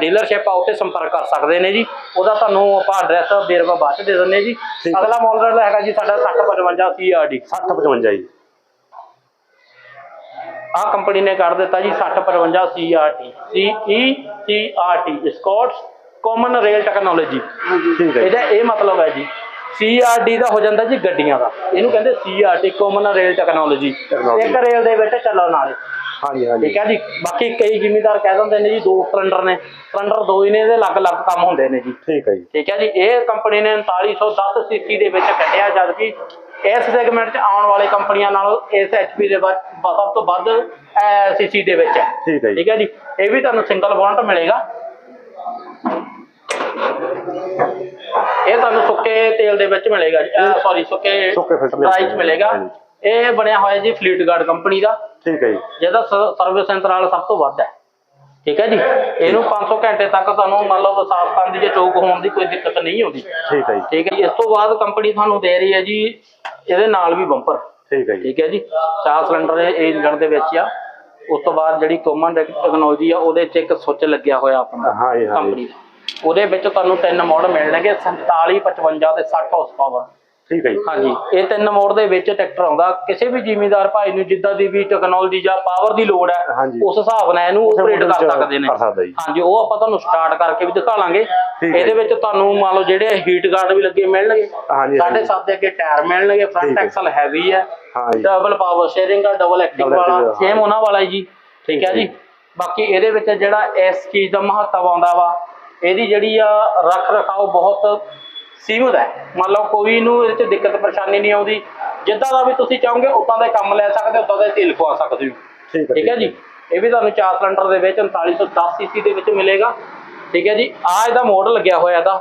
ਡੀਲਰਸ਼ਿਪ ਆ ਉੱਥੇ ਸੰਪਰਕ ਕਰ ਸਕਦੇ ਨੇ ਜੀ। ਉਹਦਾ ਤੁਹਾਨੂੰ ਆਪਾਂ ਐਡਰੈਸ ਬੇਰਵਾ ਬਾਅਦ ਦੇ ਦਿੰਦੇ ਜੀ। ਅਗਲਾ ਮਾਡਲ ਹੈਗਾ ਜੀ ਸਾਡਾ 6055 CRD 6055 ਜੀ। ਆਹ ਕੰਪਨੀ ਨੇ ਕਰ ਦਿੱਤਾ ਜੀ 6055 CRT CE CRT Escorts common rail technology ਠੀਕ ਹੈ ਜੀ। ਇਹਦਾ ਇਹ ਮਤਲਬ ਹੈ ਜੀ CRD ਦਾ ਹੋ ਜਾਂਦਾ ਜੀ ਗੱਡੀਆਂ ਦਾ। ਇਹਨੂੰ ਕਹਿੰਦੇ CRT ਕਾਮਨ ਰੇਲ ਟੈਕਨੋਲੋਜੀ। ਇੱਕ ਰੇਲ ਦੇ ਵਿੱਚ ਚੱਲਣ ਵਾਲੇ। ਹਾਂਜੀ ਹਾਂਜੀ। ਠੀਕ ਹੈ ਜੀ। ਬਾਕੀ ਕਈ ਜ਼ਿਮੀਂਦਾਰ ਕਹਿ ਦਿੰਦੇ ਨੇ ਜੀ ਦੋ ਸਿਲੰਡਰ ਨੇ। ਸਿਲੰਡਰ ਦੋ ਹੀ ਨੇ ਇਹਦੇ ਅਲੱਗ-ਅਲੱਗ ਕੰਮ ਹੁੰਦੇ ਨੇ ਜੀ। ਠੀਕ ਹੈ ਜੀ। ਠੀਕ ਹੈ ਜੀ। ਇਹ ਕੰਪਨੀ ਨੇ 3910 ਸੀਸੀ ਦੇ ਵਿੱਚ ਕੱਢਿਆ ਜਦ ਕਿ ਇਸ ਸੈਗਮੈਂਟ 'ਚ ਆਉਣ ਵਾਲੇ ਕੰਪਨੀਆਂ ਨਾਲੋਂ ਇਸ ਐਚਪੀ ਦੇ ਵੱਧ ਸਭ ਤੋਂ ਵੱਧ ਸੀਸੀ ਦੇ ਵਿੱਚ ਹੈ। ਠੀਕ ਹੈ ਜੀ। ਠੀਕ ਹੈ ਜੀ। ਇਹ ਵੀ ਤੁਹਾਨੂੰ ਸਿੰਗਲ ਬੌਂਟ ਮਿਲੇਗਾ। ਇਹ ਤੁਹਾਨੂੰ ਸੁੱਕੇ ਤੇਲ ਦੇ ਵਿੱਚ ਮਿਲੇਗਾ ਜੀ। ਸੌਰੀ ਸੁੱਕੇ ਸੁੱਕੇ filter ਦੇ ਵਿੱਚ ਮਿਲੇਗਾ। ਹਾਂਜੀ। ਇਹ ਬਣਿਆ ਹੋਇਆ ਜੀ ਫਲੀਟ ਗਾਰਡ ਕੰਪਨੀ ਦਾ। ਠੀਕ ਹੈ ਜੀ। ਜਿਹਦਾ ਸਰਵਿਸ ਇੰਤਰਾਲ ਸਭ ਤੋਂ ਵੱਧ ਹੈ। ਠੀਕ ਹੈ ਜੀ? ਇਹਨੂੰ 500 ਘੰਟੇ ਤੱਕ ਤੁਹਾਨੂੰ ਮੰਨ ਲਓ ਸਾਫ਼ ਕਰਨ ਦੀ ਜਾਂ ਚੋਕ ਹੋਣ ਦੀ ਕੋਈ ਦਿੱਕਤ ਨਹੀਂ ਆਉਂਦੀ। ਠੀਕ ਹੈ ਜੀ। ਠੀਕ ਹੈ ਜੀ? ਇਸ ਤੋਂ ਬਾਅਦ ਕੰਪਨੀ ਤੁਹਾਨੂੰ ਦੇ ਰਹੀ ਹੈ ਜੀ ਇਹਦੇ ਨਾਲ ਵੀ ਬੰਪਰ ਠੀਕ ਹੈ ਜੀ। ਠੀਕ ਹੈ ਜੀ? ਚਾਰ ਸਿਲੰਡਰ ਇਹ ਇੰਜਣ ਦੇ ਵਿੱਚ ਆ। ਉਸ ਤੋਂ ਬਾਅਦ ਜਿਹੜੀ ਕਾਮਨ ਟੈਕਨੋਲੋਜੀ ਆ ਉਹਦੇ 'ਚ ਇੱਕ ਸੁੱਚ ਲੱਗਿਆ ਹੋਇਆ ਆਪਣਾ। ਹਾਂ ਜੀ ਹਾਂ ਕੰਪਨੀ ਦਾ। ਉਹਦੇ ਵਿੱਚ ਤੁਹਾਨੂੰ ਤਿੰਨ ਮੋਡ ਮਿਲਣਗੇ 47 55 ਤੇ 60 ਹਾਰਸ ਪਾਵਰ ਠੀਕ ਹੈ ਜੀ। ਹਾਂਜੀ ਇਹ ਤਿੰਨ ਮੋਡ ਦੇ ਵਿੱਚ ਟਰੈਕਟਰ ਆਉਂਦਾ। ਕਿਸੇ ਵੀ ਜ਼ਿਮੀਂਦਾਰ ਭਾਈ ਨੂੰ ਜਿੱਦਾਂ ਦੀ ਵੀ ਟੈਕਨੋਲੋਜੀ ਜਾਂ ਪਾਵਰ ਦੀ ਲੋੜ ਹੈ। ਉਸ ਹਿਸਾਬ ਨਾਲ ਇਹਨੂੰ ਆਪਰੇਟ ਕਰ ਸਕਦੇ ਨੇ। ਹਾਂਜੀ ਉਹ ਆਪਾਂ ਤੁਹਾਨੂੰ ਸਟਾਰਟ ਕਰਕੇ ਵੀ ਦਿਖਾ ਲਾਂਗੇ। ਇਹਦੇ। ਵਿੱਚ ਤੁਹਾਨੂੰ ਮੰਨ ਲਓ ਜਿਹੜੇ ਹੀਟ ਗਾਰਡ ਵੀ ਲੱਗੇ ਮਿਲਣਗੇ। ਸਾਡੇ। ਸੱਤ ਦੇ ਅੱਗੇ ਟਾਇਰ ਮਿਲਣਗੇ ਫਰੰਟ। ਐਕਸਲ ਹੈਵੀ ਹੈ। ਡਬਲ ਪਾਵਰ ਸ਼ੇਅਰਿੰਗ ਦਾ ਡਬਲ ਐਕਟਿਵ ਵਾਲਾ। ਸੇਮ ਉਹਨਾਂ ਵਾਲਾ ਜੀ। ਠੀਕ ਹੈ ਠੀਕ ਹੈ ਜੀ। ਬਾਕੀ ਇਹਦੇ ਵਿੱਚ ਜਿਹੜਾ ਇਸ ਚੀਜ਼ ਦਾ ਮਹੱਤਵ ਆਉਂਦਾ ਵਾ ਇਹਦੀ ਜਿਹੜੀ ਆ ਰੱਖ ਰਖਾਓ ਬਹੁਤ ਸੀਮਤ ਹੈ। ਮੰਨ ਲਓ ਕੋਈ ਨੂੰ ਇਹਦੇ ਚ ਦਿੱਕਤ ਪਰੇਸ਼ਾਨੀ ਨਹੀਂ ਆਉਂਦੀ। ਜਿੱਦਾਂ ਦਾ ਵੀ ਤੁਸੀਂ ਚਾਹੋਗੇ ਉਦਾਂ ਦਾ ਕੰਮ ਲੈ ਸਕਦੇ ਹੋ ਉਦਾਂ ਦਾ ਤੇਲ ਖਵਾ ਸਕਦੇ ਹੋ। ਠੀਕ ਹੈ ਠੀਕ ਹੈ ਜੀ? ਇਹ ਵੀ ਤੁਹਾਨੂੰ 4 ਸਿਲੰਡਰ ਦੇ ਵਿੱਚ 3910 ਸੀਸੀ ਦੇ ਵਿੱਚ ਮਿਲੇਗਾ। ਠੀਕ ਹੈ ਜੀ? ਆ ਇਹਦਾ ਮਾਡਲ ਲੱਗਿਆ ਹੋਇਆ ਇਹਦਾ।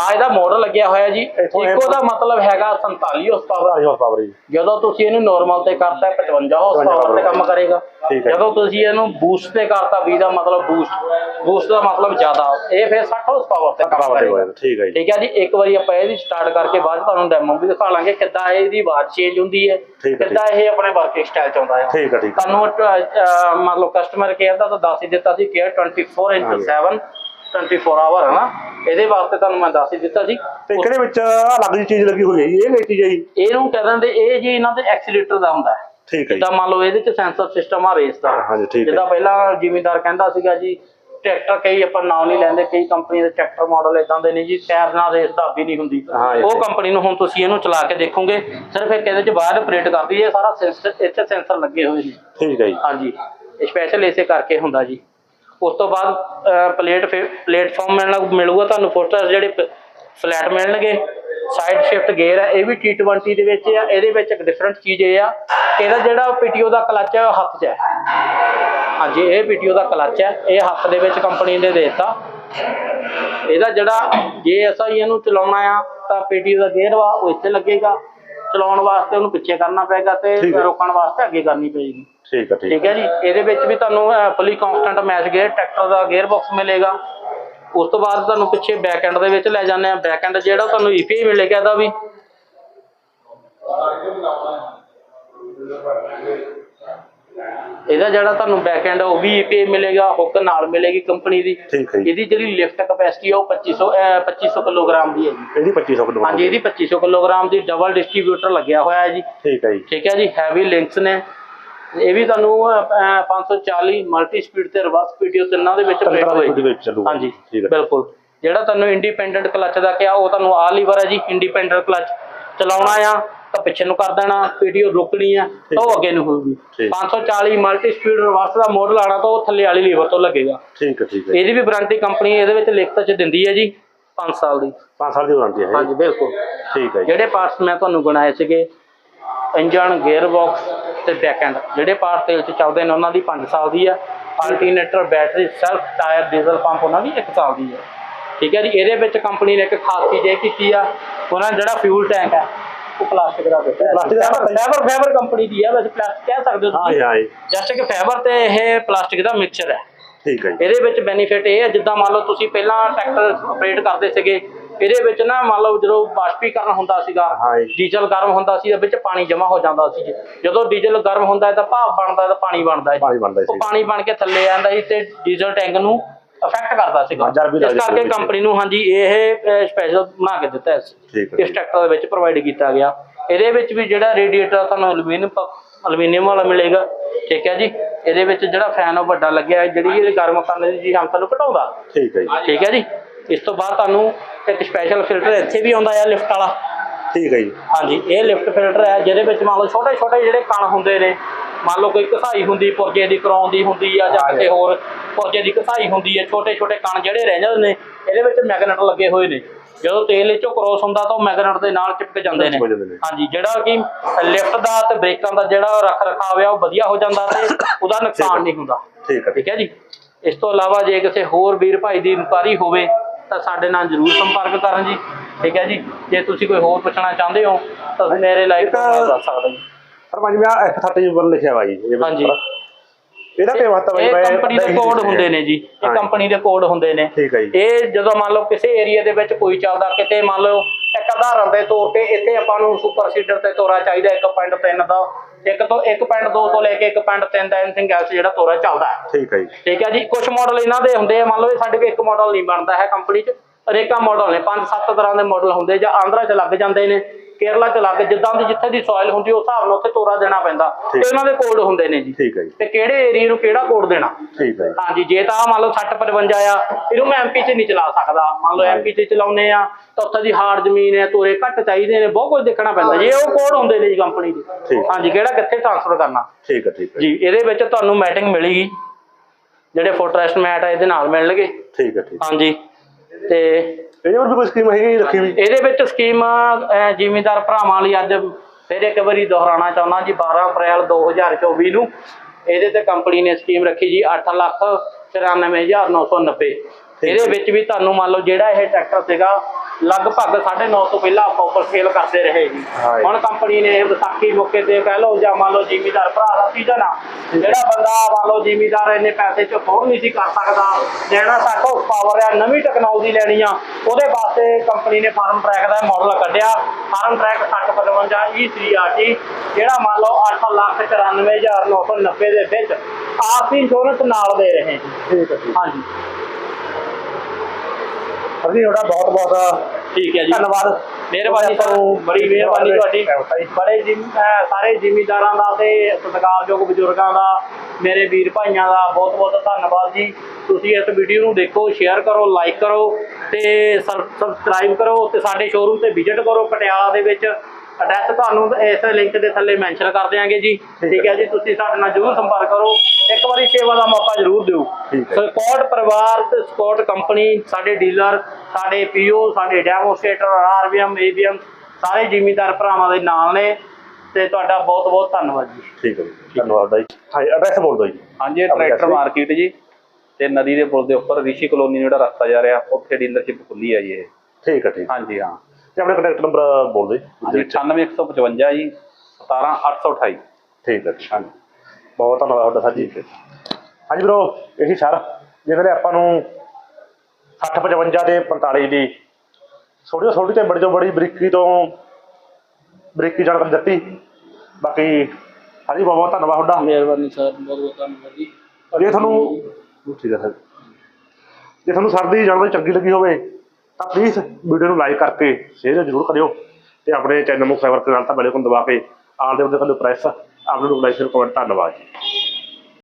ਆ ਇਹਦਾ ਮਾਡਲ ਲੱਗਿਆ ਹੋਇਆ ਜੀ। ਇੱਥੋਂ ਇਹ- ਇਕੋ ਦਾ ਮਤਲਬ ਹੈਗਾ 47 ਹਾਰਸ ਪਾਵਰ 40 ਹਾਰਸ ਪਾਵਰ ਜੀ। ਜਦੋਂ ਤੁਸੀਂ ਇਹਨੂੰ ਨਾਰਮਲ ਤੇ ਕਰਤਾ 55 ਹਾਰਸ ਪਾਵਰ ਤੇ ਕੰਮ ਕਰੇਗਾ। ਠੀਕ ਹੈ। ਜਦੋਂ ਤੁਸੀਂ ਇਹਨੂੰ ਬੂਸਟ ਤੇ ਕਰਤਾ 20 ਦਾ ਮਤਲਬ ਬੂਸਟ ਬੂਸਟ ਦਾ ਮਤਲਬ ਜ਼ਿਆਦਾ। ਇਹ ਫਿਰ 60 ਹਾਰਸ ਪਾਵਰ ਤੇ ਕੰਮ ਪਾਵਰ ਕਰੇਗਾ। ਠੀਕ ਹੈ ਜੀ। ਠੀਕ ਹੈ ਜੀ ਇੱਕ ਵਾਰੀ ਆਪਾਂ ਇਹਦੀ ਸਟਾਰਟ ਕਰਕੇ ਬਾਅਦ 'ਚ ਤੁਹਾਨੂੰ ਡੈਮੋ ਵੀ ਦਿਖਾ ਲਾਂਗੇ ਕਿੱਦਾਂ ਇਹਦੀ ਆਵਾਜ਼ ਚੇਂਜ ਹੁੰਦੀ ਹੈ ਠੀਕ ਕਿੱਦਾਂ ਇਹ ਆਪਣੇ ਵਰਕਿੰਗ ਸਟਾਈਲ ਚ ਆਉਂਦਾ ਹੈ। ਠੀਕ ਹੈ ਠੀਕ ਹੈ। ਤੁਹਾਨੂੰ ਅਹ, ਅਹ, ਮੰਨ ਲਓ ਕਸਟਮਰ ਕੇਅਰ ਦਾ ਤਾਂ ਦੱਸ ਹੀ ਦਿੱਤਾ ਸੀ ਕੇਅਰ 24 into 7 24 ਆਵਰ ਹੈ ਨਾ? ਇਹਦੇ ਵਾਸਤੇ ਤੁਹਾਨੂੰ ਮੈਂ ਦੱਸ ਹੀ ਦਿੱਤਾ ਸੀ। ਤੇ ਕਿਹੜੇ ਵਿੱਚ ਆਹ ਅਲੱਗ ਜਿਹੀ ਚੀਜ਼ ਲੱਗੀ ਹੋਈ ਹੈ ਜੀ? ਇਹ ਕਿਹੜੀ ਚੀਜ਼ ਹੈ ਜੀ ਇਹਨੂੰ ਕਹਿ ਦਿੰਦੇ ਇਹ ਜੀ ਇਹਨਾਂ ਦੇ ਐਕਸੀਲੇਟਰ ਦਾ ਹੁੰਦਾ ਹੈ। ਠੀਕ ਹੈ ਜੀ। ਜਿੱਦਾਂ ਮੰਨ ਲਓ ਇਹਦੇ ਚ ਸੈਂਸਰ ਸਿਸਟਮ ਆ ਰੇਸ ਦਾ। ਹਾਂਜੀ ਠੀਕ ਹੈ। ਜਿੱਦਾਂ ਪਹਿਲਾਂ ਜ਼ਿਮੀਂਦਾਰ ਕਹਿੰਦਾ ਸੀਗਾ ਜੀ ਟਰੈਕਟਰ ਕਈ ਆਪਾਂ ਨਾਮ ਨਹੀਂ ਲੈਂਦੇ ਕਈ ਕੰਪਨੀ ਦੇ ਟਰੈਕਟਰ ਮਾਡਲ ਇਦਾਂ ਦੇ ਨੇ ਜੀ ਟਾਇਰ ਨਾਲ ਰੇਸ ਦਾ ਵੀ ਨਹੀਂ ਹੁੰਦੀ। ਹਾਂ, ਇਹ ਉਹ। ਕੰਪਨੀ ਨੂੰ ਹੁਣ ਤੁਸੀਂ ਇਹਨੂੰ ਚਲਾ ਕੇ ਦੇਖੋਗੇ ਸਿਰਫ ਇੱਕ ਇਹਦੇ ਚ ਆਪਰੇਟ ਕਰਦੀ ਹੈ ਸਾਰਾ ਸੈਂਸਰ ਇੱਥੇ ਸੈਂਸਰ ਲੱਗੇ ਹੋਏ ਨੇ। ਠੀਕ ਹੈ ਜੀ। ਹਾਂਜੀ ਸਪੈਸ਼ਲ ਇਸੇ ਕਰਕੇ ਹੁੰਦਾ ਜੀ। ਉਸ ਤੋਂ ਬਾਅਦ ਪਲੇਟ ਪਲੇਟਫਾਰਮ ਮਿਲਣਾ ਮਿਲੂਗਾ ਤੁਹਾਨੂੰ ਫੋਟੋਸ ਜਿਹੜੇ ਫਲੈਟ ਮਿਲਣਗੇ। ਸਾਈਡ ਸ਼ਿਫਟ ਗੇਅਰ ਹੈ ਇਹ ਵੀ T20 ਦੇ ਵਿੱਚ ਆ ਇਹਦੇ ਵਿੱਚ ਇੱਕ ਡਿਫਰੈਂਟ ਚੀਜ਼ ਇਹ ਆ ਇਹਦਾ ਜਿਹੜਾ ਪੀਟੀਓ ਦਾ ਕਲੱਚ ਹੈ ਉਹ ਹੱਥ 'ਚ ਹੈ ਹਾਂਜੀ ਇਹ ਪੀਟੀਓ ਦਾ ਕਲੱਚ ਹੈ ਇਹ ਹੱਥ ਦੇ ਵਿੱਚ ਕੰਪਨੀ ਨੇ ਦੇ ਦਿੱਤਾ। ਇਹਦਾ ਜਿਹੜਾ ਜੇ ਅਸਾਂ ਇਹਨੂੰ ਚਲਾਉਣਾ ਆ ਤਾਂ ਪੀਟੀਓ ਦਾ ਗੇਅਰ ਵਾ ਉਹ ਇੱਥੇ ਲੱਗੇਗਾ। ਚਲਾਉਣ ਵਾਸਤੇ ਉਹਨੂੰ ਪਿੱਛੇ ਕਰਨਾ ਪਏਗਾ ਤੇ। ਰੋਕਣ ਵਾਸਤੇ ਅੱਗੇ ਕਰਨੀ ਪਏਗੀ। ਠੀਕ ਹੈ ਠੀਕ ਠੀਕ ਹੈ ਜੀ ਇਹਦੇ ਵਿੱਚ ਵੀ ਤੁਹਾਨੂੰ fully constant match gear tractor ਦਾ ਗੇਅਰ ਬਾਕਸ ਮਿਲੇਗਾ। ਉਸ ਤੋਂ ਬਾਅਦ ਤੁਹਾਨੂੰ ਪਿੱਛੇ ਬੈਕ ਐਂਡ ਦੇ ਵਿੱਚ ਲੈ ਜਾਂਦੇ ਆ ਬੈਕ ਐਂਡ ਜਿਹੜਾ ਤੁਹਾਨੂੰ ਈਪੀਆਈ ਮਿਲੇਗਾ ਇਹਦਾ ਵੀ। ਇਹਦਾ ਜਿਹੜਾ ਤੁਹਾਨੂੰ ਬੈਕ ਐਂਡ ਉਹ ਵੀ ਈਪੀਆਈ ਮਿਲੇਗਾ ਹੁੱਕ ਨਾਲ ਮਿਲੇਗੀ ਕੰਪਨੀ ਦੀ। ਇਹਦੀ ਜਿਹੜੀ ਲਿਫਟ ਕਪੈਸਿਟੀ ਆ ਉਹ 2500 ਅਹ 2500 ਕਿਲੋਗ੍ਰਾਮ ਦੀ ਹੈ ਜੀ। ਇਹਦੀ 2500 ਕਿਲੋ ਹਾਂਜੀ ਇਹਦੀ 2500 ਕਿਲੋਗ੍ਰਾਮ ਦੀ ਡਬਲ ਡਿਸਟ੍ਰੀਬਿਊਟਰ ਲੱਗਿਆ ਹੋਇਆ ਹੈ ਜੀ। ਠੀਕ ਹੈ ਜੀ। ਠੀਕ ਹੈ ਜੀ ਹੈਵੀ ਲਿੰਕਸ ਨੇ। ਇਹ ਵੀ ਤੁਹਾਨੂੰ ਅਹ, 540 ਮਲਟੀ ਸਪੀਡ ਤੇ ਰਿਵਰਸ ਪੀਟੀਓ ਤਿੰਨਾਂ ਦੇ ਵਿੱਚ ਵਿੱਚ ਚੱਲੂਗਾ। ਹਾਂਜੀ ਬਿਲਕੁਲ। ਜਿਹੜਾ ਤੁਹਾਨੂੰ ਇੰਡੀਪੈਂਡੈਂਟ ਕਲਚ ਦਾ ਕਿਹਾ ਉਹ ਤੁਹਾਨੂੰ ਆ ਲੀਵਰ ਹੈ ਜੀ ਇੰਡੀਪੈਂਡੈਂਟ ਕਲਚ ਚਲਾਉਣਾ ਆ ਤਾਂ ਪਿੱਛੇ ਨੂੰ ਕਰ ਦੇਣਾ ਪੀਟੀਓ ਰੋਕਣੀ ਆ ਤਾਂ ਉਹ ਅੱਗੇ ਨੂੰ ਹੋਊਗੀ। ਠੀਕ। 540 ਮਲਟੀ ਸਪੀਡ ਰਿਵਰਸ ਦਾ ਮੋਡਲ ਆਣਾ ਤਾਂ ਉਹ ਥੱਲੇ ਵਾਲੀ ਲੀਵਰ ਤੋਂ ਲੱਗੇਗਾ। ਠੀਕ ਹੈ ਠੀਕ ਹੈ। ਇਹਦੀ ਵੀ ਵਾਰੰਟੀ ਕੰਪਨੀ ਇਹਦੇ ਵਿੱਚ ਲਿਖਤ ਚ ਦਿੰਦੀ ਹੈ ਜੀ 5 ਸਾਲ ਦੀ। 5 ਸਾਲ ਦੀ ਵਾਰੰਟੀ ਹੈ। ਹਾਂਜੀ ਬਿਲਕੁਲ। ਠੀਕ ਹੈ ਜਿਹੜੇ ਪਾਰਟਸ ਮੈਂ ਤੁਹਾਨੂੰ ਗਣਾਏ ਸੀਗੇ ਇੰਜਨ ਗੇਅਰ ਬਾਕਸ ਤੇ ਬੈਕ ਐਂਡ ਜਿਹੜੇ ਪਾਰਟ ਤੇਲ 'ਚ ਚੱਲਦੇ ਨੇ ਉਹਨਾਂ ਦੀ 5 ਸਾਲ ਦੀ ਆ। Alternator battery self tyre diesel pump ਉਹਨਾਂ ਦੀ 1 ਸਾਲ ਦੀ ਹੈ ਠੀਕ ਹੈ ਜੀ? ਇਹਦੇ ਵਿੱਚ ਕੰਪਨੀ ਨੇ ਇੱਕ ਖਾਸ ਚੀਜ਼ ਇਹ ਕੀਤੀ ਆ। ਉਹਨਾਂ ਜਿਹੜਾ ਫਿਊਲ ਟੈਂਕ ਹੈ ਉਹ ਪਲਾਸਟਿਕ ਦਾ ਦਿੱਤਾ। ਪਲਾਸਟਿਕ ਦਾ। ਫਾਈਬਰ ਫਾਈਬਰ ਕੰਪਨੀ ਦੀ ਹੈ ਵੈਸੇ ਪਲਾਸਟਿਕ ਕਹਿ ਸਕਦੇ ਹੋ ਹਾਂ ਤੁਸੀਂ ਹਾਂ ਜਸਟ ਕਿ ਫਾਈਬਰ ਤੇ ਇਹ ਪਲਾਸਟਿਕ ਦਾ ਮਿਕਸਚਰ ਹੈ ਠੀਕ ਹੈ ਜੀ। ਇਹਦੇ ਵਿੱਚ ਬੈਨੀਫਿਟ ਇਹ ਹੈ ਜਿੱਦਾਂ ਮੰਨ ਲਓ ਤੁਸੀਂ ਪਹਿਲਾਂ ਟਰੈਕਟਰ ਆਪਰੇਟ ਕਰਦੇ ਸੀਗੇ ਇਹਦੇ ਵਿੱਚ ਨਾ ਮੰਨ ਲਓ ਜਦੋਂ ਬਾਸ਼ਪੀਕਰਨ ਹੁੰਦਾ ਸੀਗਾ। ਡੀਜ਼ਲ ਗਰਮ ਹੁੰਦਾ ਸੀ ਇਹਦੇ ਵਿੱਚ ਪਾਣੀ ਜਮਾ ਹੋ ਜਾਂਦਾ ਸੀ। ਜਦੋਂ ਡੀਜ਼ਲ ਗਰਮ ਹੁੰਦਾ ਹੈ ਤਾਂ ਭਾਪ ਬਣਦਾ ਹੈ ਤਾਂ ਪਾਣੀ ਬਣਦਾ ਹੈ ਉਹ ਪਾਣੀ ਬਣ ਕੇ ਥੱਲੇ ਆਂਦਾ ਸੀ ਤੇ ਡੀਜ਼ਲ ਟੈਂਕ ਨੂੰ ਅਫੈਕਟ ਕਰਦਾ ਸੀਗਾ। ਇਸ ਕਰਕੇ ਕੰਪਨੀ ਨੂੰ ਹਾਂਜੀ ਇਹ ਸਪੈਸ਼ਲ ਬਣਾ ਕੇ ਦਿੱਤਾ ਇਸ ਟਰੈਕਟਰ ਦੇ ਵਿੱਚ ਪ੍ਰੋਵਾਈਡ ਕੀਤਾ ਗਿਆ। ਇਹਦੇ ਵਿੱਚ ਵੀ ਜਿਹੜਾ ਰੇਡੀਏਟਰ ਤੁਹਾਨੂੰ ਐਲੂਮੀਨੀਅਮ ਐਲੂਮੀਨੀਅਮ ਵਾਲਾ ਮਿਲੇਗਾ। ਠੀਕ ਹੈ ਜੀ। ਇਹਦੇ ਵਿੱਚ ਜਿਹੜਾ ਫੈਨ ਉਹ ਵੱਡਾ ਲੱਗਿਆ ਹੈ ਜਿਹੜੀ ਇਹ ਗਰਮ ਕਰਨ ਦੀ ਜੀ ਹਮਤ ਨੂੰ ਘਟਾਉਂਦਾ। ਠੀਕ ਹੈ ਜੀ। ਠੀਕ ਹੈ ਜੀ। ਇਸ ਤੋਂ ਬਾਅਦ ਤੁਹਾਨੂੰ ਇੱਕ ਸਪੈਸ਼ਲ ਫਿਲਟਰ ਇੱਥੇ ਵੀ ਆਉਂਦਾ ਹੈ ਲਿਫਟ ਵਾਲਾ। ਠੀਕ ਹੈ ਜੀ। ਹਾਂਜੀ ਇਹ ਲਿਫਟ ਫਿਲਟਰ ਹੈ ਜਿਹਦੇ ਵਿੱਚ ਮੰਨ ਲਓ ਛੋਟੇ ਛੋਟੇ ਜਿਹੜੇ ਕਣ ਹੁੰਦੇ ਨੇ ਮੰਨ ਲਓ ਕੋਈ ਘਸਾਈ ਹੁੰਦੀ ਪੁਰਜੇ ਦੀ ਕਰਾਉਣ ਦੀ ਹੁੰਦੀ ਆ ਜਾਂ ਕਿਸੇ ਹੋਰ ਪੁਰਜੇ ਦੀ ਘਸਾਈ ਹੁੰਦੀ ਹੈ ਛੋਟੇ ਛੋਟੇ ਕਣ ਜਿਹੜੇ ਰਹਿ ਜਾਂਦੇ ਨੇ ਇਹਦੇ ਵਿੱਚ ਮੈਗਨੇਟ ਲੱਗੇ ਹੋਏ ਨੇ। ਜਦੋਂ ਤੇਲ ਇਹ ਚੋਂ ਕ੍ਰੋਸ ਹੁੰਦਾ ਤਾਂ ਉਹ ਮੈਗਨੇਟ ਦੇ ਨਾਲ ਚਿਪਕ ਜਾਂਦੇ ਨੇ। ਚਿਪਕ ਜਾਂਦੇ ਨੇ। ਹਾਂਜੀ ਜਿਹੜਾ ਕਿ ਲਿਫਟ ਦਾ ਤੇ ਬ੍ਰੇਕਾਂ ਦਾ ਜਿਹੜਾ ਰੱਖ ਰਖਾਵ ਆ ਉਹ ਵਧੀਆ ਹੋ ਜਾਂਦਾ ਤੇ ਉਹਦਾ ਨੁਕਸਾਨ ਨਹੀਂ ਹੁੰਦਾ। ਠੀਕ ਹੈ। ਠੀਕ ਹੈ ਜੀ। ਇਸ ਤੋਂ ਇਲਾਵਾ ਜੇ ਕਿਸੇ ਹੋਰ ਵੀਰ ਭਾਈ ਦੀ ਇਨਕੁਆਰੀ ਹੋਵੇ ਤਾਂ ਸਾਡੇ ਨਾਲ ਜਰੂਰ ਸੰਪਰਕ ਕਰਨ ਜੀ ਠੀਕ ਹੈ ਜੀ? ਜੇ ਤੁਸੀਂ ਕੋਈ ਹੋਰ ਪੁੱਛਣਾ ਚਾਹੁੰਦੇ ਹੋ ਤਾਂ ਮੇਰੇ ਲਾਈਵ ਤੋਂ ਦੱਸ ਸਕਦੇ ਜੀ ਪਰ ਪੰਜ ਮੈਂ F31 ਲਿਖਿਆ ਵਾ ਜੀ ਹਾਂਜੀ। ਇਹਦਾ ਕੀ ਮਹੱਤਵ ਹੈ ਇਹ ਕੰਪਨੀ ਦੇ ਕੋਡ ਹੁੰਦੇ ਨੇ ਜੀ ਇਹ। ਕੰਪਨੀ ਦੇ ਕੋਡ ਹੁੰਦੇ ਨੇ। ਠੀਕ ਹੈ ਜੀ। ਇਹ ਜਦੋਂ ਮੰਨ ਲਓ ਕਿਸੇ ਏਰੀਆ ਦੇ ਵਿੱਚ ਕੋਈ ਚੱਲਦਾ ਕਿਤੇ ਮੰਨ ਲਓ ਇੱਕ ਉਦਾਹਰਨ ਦੇ ਤੌਰ ਤੇ ਇੱਥੇ ਆਪਾਂ ਨੂੰ ਸੁਪਰ ਸੀਡਰ ਤੇ ਤੋਰਾ ਚਾਹੀਦਾ 1.3 ਦਾ। ਇੱਕ ਤੋਂ 1.2 ਤੋਂ ਲੈ ਕੇ 1.3 ਦਾ ਐਨੀਥਿੰਗ ਗੈਸ ਜਿਹੜਾ ਤੋਰਾ ਚੱਲਦਾ ਹੈ। ਠੀਕ ਹੈ ਜੀ। ਠੀਕ ਹੈ ਜੀ ਕੁਝ ਮਾਡਲ ਇਹਨਾਂ ਦੇ ਹੁੰਦੇ ਆ ਮੰਨ ਲਓ ਇਹ ਸਾਡੇ ਕੋਲ ਇੱਕ ਮਾਡਲ ਨਹੀਂ ਬਣਦਾ ਹੈ ਕੰਪਨੀ 'ਚ। ਅਨੇਕਾਂ ਮਾਡਲ ਨੇ ਪੰਜ ਸੱਤ ਤਰ੍ਹਾਂ ਦੇ ਮਾਡਲ ਹੁੰਦੇ ਜਾਂ ਆਂਧਰਾ 'ਚ ਲੱਗ ਜਾਂਦੇ ਨੇ। ਕੇਰਲਾ 'ਚ ਲੱਗ ਜਿੱਦਾਂ ਦੀ ਜਿੱਥੇ ਦੀ ਸੋਇਲ ਹੁੰਦੀ ਉਸ ਹਿਸਾਬ ਨਾਲ ਉੱਥੇ ਤੋਰਾ ਦੇਣਾ ਪੈਂਦਾ। ਤੇ। ਉਹਨਾਂ ਦੇ ਕੋਡ ਹੁੰਦੇ ਨੇ ਜੀ। ਠੀਕ ਹੈ ਜੀ। ਤੇ ਕਿਹੜੇ ਏਰੀਆ ਨੂੰ ਕਿਹੜਾ ਕੋਡ ਦੇਣਾ? ਠੀਕ ਹੈ ਹਾਂਜੀ ਜੇ ਤਾਂ ਮੰਨ ਲਓ 60 55 ਆ ਇਹਨੂੰ ਮੈਂ ਐਮਪੀ 'ਚ ਨਹੀਂ ਚਲਾ ਸਕਦਾ। ਮੰਨ ਲਓ ਐਮਪੀ 'ਚ ਚਲਾਉਨੇ ਆ ਤਾਂ ਉੱਥੇ ਦੀ ਹਾਰਡ ਜ਼ਮੀਨ ਹੈ ਤੋਰੇ ਘੱਟ ਚਾਹੀਦੇ ਨੇ ਬਹੁਤ ਕੁਝ ਦੇਖਣਾ ਪੈਂਦਾ। ਜੇ ਉਹ ਕੋਡ ਹੁੰਦੇ ਨੇ ਜੀ ਕੰਪਨੀ ਦੇ। ਹਾਂਜੀ ਕਿਹੜਾ ਕਿੱਥੇ ਟ੍ਰਾਂਸਫਰ ਕਰਨਾ? ਠੀਕ ਹੈ ਠੀਕ ਹੈ ਜੀ ਇਹਦੇ ਵਿੱਚ ਤੁਹਾਨੂੰ ਮੈਟਿੰਗ ਮਿਲੇਗੀ। ਜਿਹੜੇ ਫੁੱਟਰੈਸਟ ਮੈਟ ਆ ਇਹਦੇ ਨਾਲ ਮਿਲਣਗੇ। ਠੀਕ ਹੈ ਠੀਕ ਹਾਂਜੀ ਤੇ ਇਹਦੇ ਹੋਰ ਵੀ ਕੋਈ ਸਕੀਮ ਹੈਗੀ ਰੱਖੀ ਵੀ ਇਹਦੇ ਵਿੱਚ ਸਕੀਮ ਅਹ, ਜ਼ਿਮੀਂਦਾਰ ਭਰਾਵਾਂ ਲਈ ਅੱਜ ਫਿਰ ਇੱਕ ਵਾਰੀ ਦੁਹਰਾਉਣਾ ਚਾਹੁੰਦਾ ਜੀ 12 ਅਪ੍ਰੈਲ 2024 ਨੂੰ। ਇਹਦੇ ਤੇ ਕੰਪਨੀ ਨੇ ਸਕੀਮ ਰੱਖੀ ਜੀ 8 ਲੱਖ 94990 ਇਹਦੇ ਵਿੱਚ ਵੀ ਤੁਹਾਨੂੰ ਮੰਨ ਲਓ ਜਿਹੜਾ ਇਹ ਟਰੈਕਟਰ ਸੀਗਾ ਲਗਭਗ 9.5 ਤੋਂ ਪਹਿਲਾਂ ਆਪਾਂ ਉੱਪਰ ਸੇਲ ਕਰਦੇ ਰਹੇ ਜੀ। ਹੁਣ ਕੰਪਨੀ ਨੇ ਇਹ ਵਿਸਾਖੀ ਮੌਕੇ ਤੇ ਕਹਿ ਲਓ ਜਾਂ ਮੰਨ ਲਓ ਜ਼ਿਮੀਂਦਾਰ ਭਰਾ ਦਾ ਸੀਜ਼ਨ ਆ ਜਿਹੜਾ ਬੰਦਾ ਮੰਨ ਲਓ ਜ਼ਿਮੀਂਦਾਰ ਇੰਨੇ ਪੈਸੇ ਚ ਅਫੋਰਡ ਨਹੀਂ ਸੀ ਕਰ ਸਕਦਾ ਲੈਣਾ ਤੱਕ ਪਾਵਰ ਆ ਨਵੀਂ ਟੈਕਨੋਲੋਜੀ ਲੈਣੀ ਆ ਉਹਦੇ ਵਾਸਤੇ ਕੰਪਨੀ ਨੇ ਫਾਰਮ ਟਰੈਕ ਦਾ ਮਾਡਲ ਕੱਢਿਆ। ਫਾਰਮ ਟਰੈਕ 6055 E3RT ਜਿਹੜਾ ਮੰਨ ਲਓ 8 ਲੱਖ 94990 ਦੇ ਵਿੱਚ ਆਰਸੀ ਇੰਸ਼ੋਰੈਂਸ ਨਾਲ ਦੇ ਰਹੇ ਠੀਕ ਹੈ ਹਾਂਜੀ। ਅਸੀਂ ਤੁਹਾਡਾ ਬਹੁਤ ਬਹੁਤ ਠੀਕ ਹੈ ਜੀ। ਧੰਨਵਾਦ। ਮਿਹਰਬਾਨੀ ਸਰ। ਬੜੀ ਮਿਹਰਬਾਨੀ ਤੁਹਾਡੀ। ਬੜੇ ਜਿਮ ਸਾਰੇ ਜ਼ਿਮੀਂਦਾਰਾਂ ਦਾ ਤੇ ਸਤਿਕਾਰਯੋਗ ਬਜ਼ੁਰਗਾਂ ਦਾ ਮੇਰੇ ਵੀਰ ਭਾਈਆਂ ਦਾ ਬਹੁਤ ਬਹੁਤ ਧੰਨਵਾਦ ਜੀ। ਤੁਸੀਂ ਇਸ ਵੀਡੀਓ ਨੂੰ ਦੇਖੋ ਸ਼ੇਅਰ ਕਰੋ ਲਾਈਕ ਕਰੋ ਤੇ ਸਬਸਕ੍ਰਾਈਬ ਕਰੋ ਤੇ ਸਾਡੇ ਸ਼ੋਰੂਮ ਤੇ ਵਿਜ਼ਿਟ ਕਰੋ ਪਟਿਆਲਾ ਦੇ ਵਿੱਚ। ਐਡਰੈਸ ਤੁਹਾਨੂੰ ਇਸ ਲਿੰਕ ਦੇ ਥੱਲੇ ਮੈਂਸ਼ਨ ਕਰ ਦਿਆਂਗੇ ਜੀ। ਠੀਕ ਹੈ ਜੀ ਤੁਸੀਂ ਸਾਡੇ ਨਾਲ ਜਰੂਰ ਸੰਪਰਕ ਕਰੋ। ਇੱਕ ਵਾਰੀ ਸੇਵਾ ਦਾ ਮੌਕਾ ਜਰੂਰ ਦਿਓ। ਠੀਕ ਹੈ। ਸਪੋਰਟ ਪਰਿਵਾਰ ਤੇ ਸਪੋਰਟ ਕੰਪਨੀ ਸਾਡੇ ਡੀਲਰ ਸਾਡੇ ਪੀਓ ਸਾਡੇ ਡੈਮੋਸਟ੍ਰੇਟਰ ਆਰਬੀਐਮ ਏਬੀਐਮ ਸਾਰੇ ਜ਼ਿਮੀਂਦਾਰ ਭਰਾਵਾਂ ਦੇ ਨਾਲ ਨੇ ਤੇ ਤੁਹਾਡਾ ਬਹੁਤ ਬਹੁਤ ਧੰਨਵਾਦ ਜੀ। ਠੀਕ ਹੈ ਜੀ। ਧੰਨਵਾਦ ਜੀ। ਹਾਂ ਐਡਰੈਸ ਬੋਲ ਦਿਓ ਜੀ। ਹਾਂਜੀ ਇਹ ਆਪਣੀ ਟਰੈਕਟਰ ਦੱਸੋ। ਮਾਰਕੀਟ ਜੀ ਤੇ ਨਦੀ ਦੇ ਪੁਲ ਦੇ ਉੱਪਰ ਰਿਸ਼ੀ ਕਲੋਨੀ ਨੂੰ ਜਿਹੜਾ ਰਸਤਾ ਜਾ ਰਿਹਾ ਉੱਥੇ ਡੀਲਰਸ਼ਿਪ ਖੁੱਲੀ ਹੈ ਜੀ ਇਹ। ਠੀਕ ਹੈ ਠੀਕ ਹਾਂਜੀ ਹਾਂ। ਤੇ ਆਪਣੇ ਕੰਟੈਕਟ ਨੰਬਰ ਬੋਲ ਦਿਓ ਜੀ। ਹਾਂਜੀ 98155 ਜੀ। 17828 ਠੀਕ ਹੈ ਜੀ ਹਾਂਜੀ। ਬਹੁਤ ਧੰਨਵਾਦ ਤੁਹਾਡਾ ਸਰ ਜੀ ਹਾਂਜੀ ਬ్రో ਇਹੀ ਸਰ। ਜਿਹਨਾਂ ਨੇ ਆਪਾਂ ਨੂੰ 60 55 ਤੇ 45 ਦੀ ਛੋਟੀ ਛੋਟੀ ਤੇ ਬੜੀ ਤੋਂ ਬੜੀ ਬਰੀਕੀ ਤੋਂ ਬਰੀਕੀ ਜਾਣਕਾਰੀ ਦਿੱਤੀ। ਬਾਕੀ ਹਾਂਜੀ ਬਹੁਤ ਬਹੁਤ ਧੰਨਵਾਦ ਤੁਹਾਡਾ। ਮਿਹਰਬਾਨੀ ਸਰ ਬਹੁਤ ਬਹੁਤ ਧੰਨਵਾਦ ਜੀ। ਜੇ ਤੁਹਾਨੂੰ ਠੀਕ ਹੈ ਸਰ ਜੇ ਤੁਹਾਨੂੰ ਸਰ ਦੀ ਜਾਣਕਾਰੀ ਚੰਗੀ ਲੱਗੀ ਹੋਵੇ ਤਾਂ ਪਲੀਜ਼ ਵੀਡੀਓ ਨੂੰ ਲਾਈਕ ਕਰਕੇ ਸ਼ੇਅਰ ਜ਼ਰੂਰ ਕਰਿਓ ਤੇ ਆਪਣੇ ਚੈਨਲ ਨੂੰ ਸਬਸਕ੍ਰਾਈਬ ਨਾਲ ਤਾਂ ਬੈਲ ਆਈਕਨ ਦਬਾ ਕੇ ਆਲ ਦੇ ਉੱਤੇ ਕਦੇ ਪ੍ਰੈਸ ਆਪਣੇ ਨੂੰ ਲਾਈਕ ਕਮੈਂਟ ਧੰਨਵਾਦ ਜੀ।